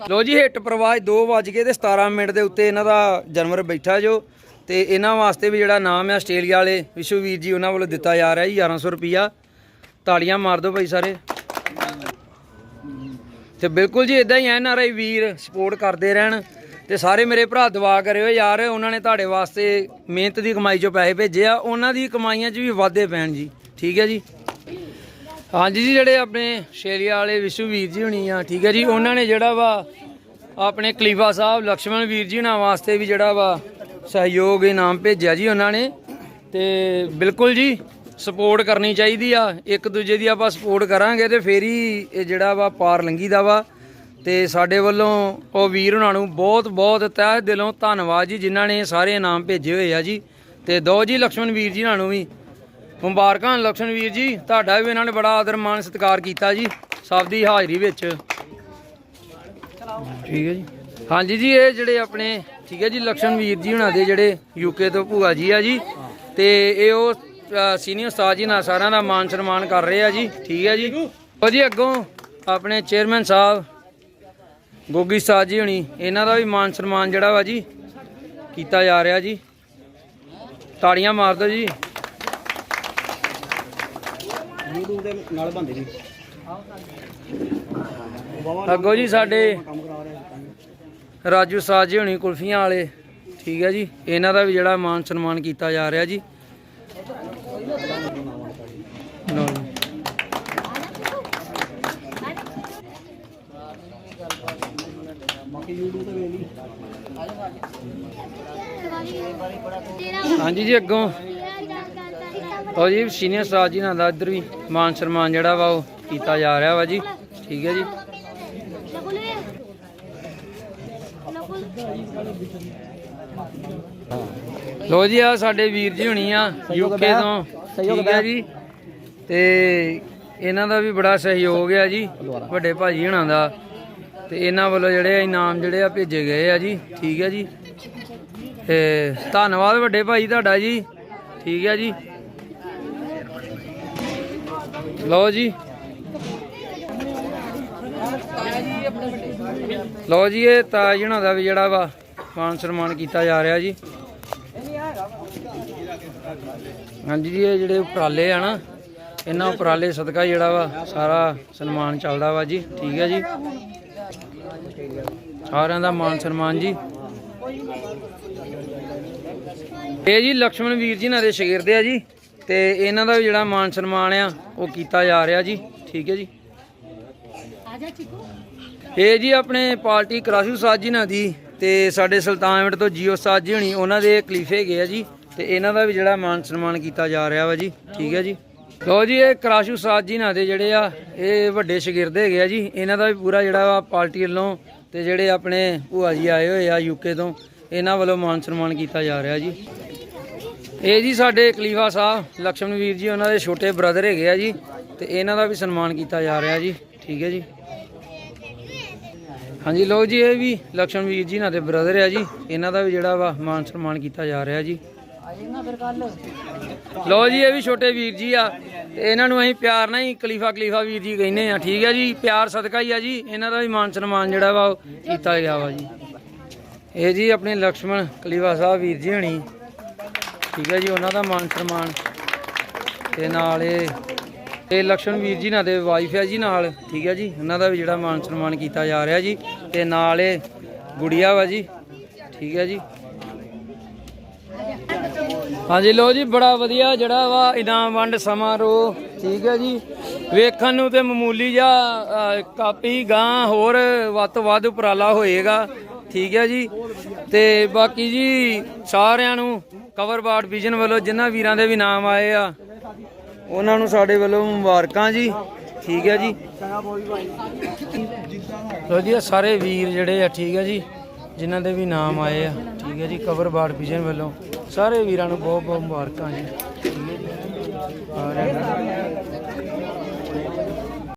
ਲੋ ਜੀ ਹਿੱਟ ਪ੍ਰਵਾਜ 2 ਵਜ ਕੇ ਤੇ 17 ਮਿੰਟ ਦੇ ਉੱਤੇ ਇਹਨਾਂ ਦਾ ਜਾਨਵਰ ਬੈਠਾ ਜੋ। ਤੇ ਇਹਨਾਂ ਵਾਸਤੇ ਵੀ ਜਿਹੜਾ ਨਾਮ ਹੈ ਆਸਟ੍ਰੇਲੀਆ ਵਾਲੇ ਵਿਸ਼ੂ ਵੀਰ ਜੀ ਉਹਨਾਂ ਵੱਲੋਂ ਦਿੱਤਾ ਜਾ ਰਿਹਾ ਜੀ 1100 ਰੁਪਿਆ ਤਾਲੀਆਂ ਮਾਰ ਦਿਓ ਭਾਈ ਸਾਰੇ। ਤੇ ਬਿਲਕੁਲ ਜੀ ਇਦਾਂ ਹੀ N R I Veer support ਕਰਦੇ ਰਹਿਣ ਤੇ ਸਾਰੇ ਮੇਰੇ ਭਰਾ ਦੁਆ ਕਰਿਓ ਯਾਰ, ਉਹਨਾਂ ਨੇ ਤੁਹਾਡੇ ਵਾਸਤੇ ਮਿਹਨਤ ਦੀ ਕਮਾਈ ਚੋਂ ਪੈਸੇ ਭੇਜੇ ਆ, ਉਹਨਾਂ ਦੀ ਕਮਾਈਆਂ 'ਚ ਵੀ ਵਾਧੇ ਪੈਣ ਜੀ, ਠੀਕ ਹੈ ਜੀ? ਹਾਂਜੀ ਜੀ, ਜਿਹੜੇ ਆਪਣੇ ਸ਼ੇਰੀਆ ਵਾਲੇ ਵਿਸ਼ੂ ਵੀਰ ਜੀ ਹੁਣੀ ਆ, ਠੀਕ ਹੈ ਜੀ, ਉਹਨਾਂ ਨੇ ਜਿਹੜਾ ਵਾ ਆਪਣੇ ਕਲੀਫਾ ਸਾਹਿਬ ਲਕਸ਼ਮਣ ਵੀਰ ਜੀ ਹੁਣਾਂ ਵਾਸਤੇ ਵੀ ਜਿਹੜਾ ਵਾ ਸਹਿਯੋਗ ਇਨਾਮ ਭੇਜਿਆ ਜੀ ਉਹਨਾਂ ਨੇ ਤੇ ਬਿਲਕੁਲ ਜੀ ਸਪੋਰਟ ਕਰਨੀ ਚਾਹੀਦੀ ਆ, ਇੱਕ ਦੂਜੇ ਦੀ ਆਪਾਂ ਸਪੋਰਟ ਕਰਾਂਗੇ ਤੇ ਫੇਰ ਹੀ ਇਹ ਜਿਹੜਾ ਵਾ ਪਾਰ ਲੰਘੀਦਾ ਵਾ। ਤੇ ਸਾਡੇ ਵੱਲੋਂ ਉਹ ਵੀਰ ਉਹਨਾਂ ਨੂੰ ਬਹੁਤ ਬਹੁਤ ਤਹਿ ਦਿਲੋਂ ਧੰਨਵਾਦ ਜੀ, ਜਿਨ੍ਹਾਂ ਨੇ ਸਾਰੇ ਇਨਾਮ ਭੇਜੇ ਹੋਏ ਆ ਜੀ। ਤੇ ਦੋ ਜੀ ਲਕਸ਼ਮਣ ਵੀਰ ਜੀ ਉਹਨਾਂ ਨੂੰ ਵੀ। ਮੁਬਾਰਕਾਂ ਲਕਸ਼ਮਣ ਵੀਰ ਜੀ, ਤੁਹਾਡਾ ਵੀ ਇਹਨਾਂ ਨੇ ਬੜਾ ਆਦਰ, ਮਾਣ, ਸਤਿਕਾਰ ਕੀਤਾ ਜੀ, ਸਭ ਦੀ ਹਾਜ਼ਰੀ ਵਿੱਚ। ਠੀਕ ਹੈ ਜੀ। ਹਾਂਜੀ ਜੀ, ਇਹ ਜਿਹੜੇ ਆਪਣੇ, ਠੀਕ ਹੈ ਜੀ, ਲਕਸ਼ਮਣ ਵੀਰ ਜੀ ਹੁਣਾਂ ਦੇ ਜਿਹੜੇ ਯੂਕੇ ਤੋਂ ਭੂਆ ਜੀ ਆ ਜੀ। ਤੇ ਇਹ ਉਹ ਸੀਨੀਅਰ ਉਸਤਾਦ ਜੀ ਨਾਲ ਸਾਰਿਆਂ ਦਾ ਮਾਨ ਸਨਮਾਨ ਕਰ ਰਹੇ ਆ ਜੀ। ਠੀਕ ਹੈ ਜੀ। ਉਹ ਜੀ ਅੱਗੋਂ ਆਪਣੇ ਚੇਅਰਮੈਨ ਸਾਹਿਬ, ਗੋਗੀ ਉਸਤਾਦ ਜੀ ਹੁਣੀ, ਇਹਨਾਂ ਦਾ ਵੀ ਮਾਨ ਸਨਮਾਨ ਜਿਹੜਾ ਵਾ ਜੀ ਕੀਤਾ ਜਾ ਰਿਹਾ ਜੀ। ਤਾੜੀਆਂ ਮਾਰ ਦਿਓ ਜੀ। YouTube ਜੀ ਅੱਗੋਂ ਜੀ ਸਾਡੇ ਰਾਜੂ ਸਾਜ ਜੀ ਹੁਣੀ, ਕੁਲਫੀਆਂ ਵਾਲੇ, ਠੀਕ ਹੈ ਜੀ। ਇਹਨਾਂ ਦਾ ਵੀ ਜਿਹੜਾ ਮਾਨ ਸਨਮਾਨ ਕੀਤਾ ਜਾ ਰਿਹਾ ਜੀ। ਹਾਂਜੀ ਜੀ ਅੱਗੋਂ। ਉਹ ਜੀ ਸੀਨੀਅਰ ਸਾਜ ਜੀ ਨਾਲ ਇੱਧਰ ਵੀ ਮਾਨ ਸਨਮਾਨ ਜਿਹੜਾ ਵਾ ਉਹ ਕੀਤਾ ਜਾ ਰਿਹਾ ਵਾ ਜੀ। ਠੀਕ ਹੈ ਜੀ। ਲੋ ਜੀ ਆ ਸਾਡੇ ਵੀਰ ਜੀ ਹੁਣੀ ਆ ਯੂਕੇ ਤੋਂ। ਠੀਕ ਹੈ ਜੀ। ਤੇ ਇਹਨਾਂ ਦਾ ਵੀ ਬੜਾ ਸਹਿਯੋਗ ਹੈ ਜੀ ਵੱਡੇ ਭਾਜੀ ਹੁਣਾਂ ਦਾ। ਤੇ ਇਹਨਾਂ ਵੱਲੋਂ ਜਿਹੜੇ ਇਨਾਮ ਜਿਹੜੇ ਆ ਭੇਜੇ ਗਏ ਆ ਜੀ। ਠੀਕ ਹੈ ਜੀ। ਤੇ ਧੰਨਵਾਦ ਵੱਡੇ ਭਾਈ ਤੁਹਾਡਾ ਜੀ। ਠੀਕ ਹੈ ਜੀ। ਲਓ ਜੀ। ਲਓ ਜੀ, ਇਹ ਤਾਜ ਹੁਣਾਂ ਦਾ ਵੀ ਜਿਹੜਾ ਵਾ ਮਾਨ ਸਨਮਾਨ ਕੀਤਾ ਜਾ ਰਿਹਾ ਜੀ। ਹਾਂਜੀ ਜੀ, ਇਹ ਜਿਹੜੇ ਉਪਰਾਲੇ ਆ ਨਾ, ਇਹਨਾਂ ਉਪਰਾਲੇ ਸਦਕਾ ਜਿਹੜਾ ਵਾ ਸਾਰਾ ਸਨਮਾਨ ਚੱਲਦਾ ਵਾ ਜੀ। ਠੀਕ ਹੈ ਜੀ। ਸਾਰਿਆਂ ਦਾ ਮਾਨ ਸਨਮਾਨ ਜੀ। ਇਹ ਜੀ ਲਕਸ਼ਮਣ ਵੀਰ ਜੀ ਨਾਲ ਦੇ ਸ਼ਾਗਿਰਦ ਆ ਜੀ ਤੇ ਇਹਨਾਂ ਦਾ ਵੀ ਜਿਹੜਾ ਮਾਨ ਸਨਮਾਨ ਆ, ਉਹ ਕੀਤਾ ਜਾ ਰਿਹਾ ਜੀ, ਠੀਕ ਹੈ ਜੀ। ਇਹ ਜੀ ਆਪਣੇ ਪਾਰਟੀ ਕਰਾਸ਼ੂ ਸਾਜ ਜੀ ਨਾਲ ਦੀ ਤੇ ਸਾਡੇ ਸੁਲਤਾਨਵਿੰਡ ਤੋਂ ਜੀਓ ਸਾਜ ਜੀ ਹਣੀ, ਉਹਨਾਂ ਦੇ ਕਲੀਫੇ ਹੈਗੇ ਆ ਜੀ ਤੇ ਇਹਨਾਂ ਦਾ ਵੀ ਜਿਹੜਾ ਮਾਨ ਸਨਮਾਨ ਕੀਤਾ ਜਾ ਰਿਹਾ ਵਾ ਜੀ, ਠੀਕ ਹੈ ਜੀ। ਲੋ ਜੀ, ਇਹ ਕਰਾਸ਼ੂ ਸਾਜ ਜੀ ਨਾਲ ਦੇ ਜਿਹੜੇ ਆ, ਇਹ ਵੱਡੇ ਸ਼ਾਗਿਰਦ ਹੈਗੇ ਆ ਜੀ, ਇਹਨਾਂ ਦਾ ਵੀ ਪੂਰਾ ਜਿਹੜਾ ਵਾ ਪਾਰਟੀ ਵੱਲੋਂ ਤੇ ਜਿਹੜੇ ਆਪਣੇ ਭੂਆ ਜੀ ਆਏ ਹੋਏ ਆ ਯੂਕੇ ਤੋਂ, ਇਹਨਾਂ ਵੱਲੋਂ ਮਾਨ ਸਨਮਾਨ ਕੀਤਾ ਜਾ ਰਿਹਾ ਜੀ। ਇਹ ਜੀ ਸਾਡੇ ਕਲੀਫਾ ਸਾਹਿਬ, ਲਕਸ਼ਮਣ ਵੀਰ ਜੀ, ਉਹਨਾਂ ਦੇ ਛੋਟੇ ਬ੍ਰਦਰ ਹੈਗੇ ਆ ਜੀ, ਤੇ ਇਹਨਾਂ ਦਾ ਵੀ ਸਨਮਾਨ ਕੀਤਾ ਜਾ ਰਿਹਾ ਜੀ, ਠੀਕ ਹੈ ਜੀ। ਹਾਂਜੀ ਲੋ ਜੀ, ਇਹ ਵੀ ਲਕਸ਼ਮਣ ਵੀਰ ਜੀ ਨਾਲ ਦੇ ਬ੍ਰਦਰ ਆ ਜੀ, ਇਹਨਾਂ ਦਾ ਵੀ ਜਿਹੜਾ ਵਾ ਮਾਨ ਸਨਮਾਨ ਕੀਤਾ ਜਾ ਰਿਹਾ ਜੀ। ਲੋ ਜੀ, ਇਹ ਵੀ ਛੋਟੇ ਵੀਰ ਜੀ ਆ, ਤੇ ਇਹਨਾਂ ਨੂੰ ਅਸੀਂ ਪਿਆਰ ਨਾਲ ਹੀ ਕਲੀਫਾ ਕਲੀਫਾ ਵੀਰ ਜੀ ਕਹਿੰਦੇ ਆ, ਠੀਕ ਹੈ ਜੀ, ਪਿਆਰ ਸਦਕਾ ਹੀ ਆ ਜੀ, ਇਹਨਾਂ ਦਾ ਵੀ ਮਾਨ ਸਨਮਾਨ ਜਿਹੜਾ ਵਾ ਕੀਤਾ ਗਿਆ ਵਾ ਜੀ। ਇਹ ਜੀ ਆਪਣੇ ਲਕਸ਼ਮਣ ਕਲੀਫਾ ਸਾਹਿਬ ਵੀਰ ਜੀ ਹਣੀ। ਠੀਕ ਹੈ ਜੀ, ਉਹਨਾਂ ਦਾ ਮਾਨ ਸਨਮਾਨ। ਤੇ ਨਾਲ ਇਹ ਤੇ ਲక్ష్ਮਣ ਵੀਰ ਜੀ ਨਾਲ ਦੇ ਵਾਈਫ ਹੈ ਜੀ ਨਾਲ, ਠੀਕ ਹੈ ਜੀ, ਉਹਨਾਂ ਦਾ ਵੀ ਜਿਹੜਾ ਮਾਨ ਸਨਮਾਨ ਕੀਤਾ ਜਾ ਰਿਹਾ ਜੀ। ਤੇ ਨਾਲ ਇਹ ਗੁੜੀਆ ਵਾ ਜੀ, ਠੀਕ ਹੈ ਜੀ। ਹਾਂਜੀ ਲੋ ਜੀ, ਬੜਾ ਵਧੀਆ ਜਿਹੜਾ ਵਾ ਇਨਾਮ ਵੰਡ ਸਮਾਰੋਹ, ਠੀਕ ਹੈ ਜੀ। ਵੇਖਣ ਨੂੰ ਤੇ ਮਾਮੂਲੀ ਜਾਂ ਕਾਪੀ ਗਾਂ ਹੋਰ ਵੱਤ ਵੱਧ ਉਪਰਾਲਾ ਹੋਏਗਾ, ਠੀਕ ਹੈ ਜੀ। ਤੇ ਬਾਕੀ ਜੀ ਸਾਰਿਆਂ ਨੂੰ ਕਵਰ ਬਾਰਡ ਵਿਜ਼ਨ ਵੱਲੋਂ ਜਿਨ੍ਹਾਂ ਵੀਰਾਂ ਦੇ ਵੀ ਨਾਮ ਆਏ ਆ, ਉਹਨਾਂ ਨੂੰ ਸਾਡੇ ਵੱਲੋਂ ਮੁਬਾਰਕਾਂ ਜੀ। ਠੀਕ ਹੈ ਜੀ। ਲੋ ਜੀ ਸਾਰੇ ਵੀਰ ਜਿਹੜੇ ਆ, ਠੀਕ ਹੈ ਜੀ, ਜਿਨ੍ਹਾਂ ਦੇ ਵੀ ਨਾਮ ਆਏ ਆ। ਠੀਕ ਹੈ ਜੀ ਕਵਰ ਬਾਰਡ ਵਿਜ਼ਨ ਵੱਲੋਂ। ਸਾਰੇ ਵੀਰਾਂ ਨੂੰ ਬਹੁਤ ਬਹੁਤ ਮੁਬਾਰਕਾਂ ਜੀ। ਠੀਕ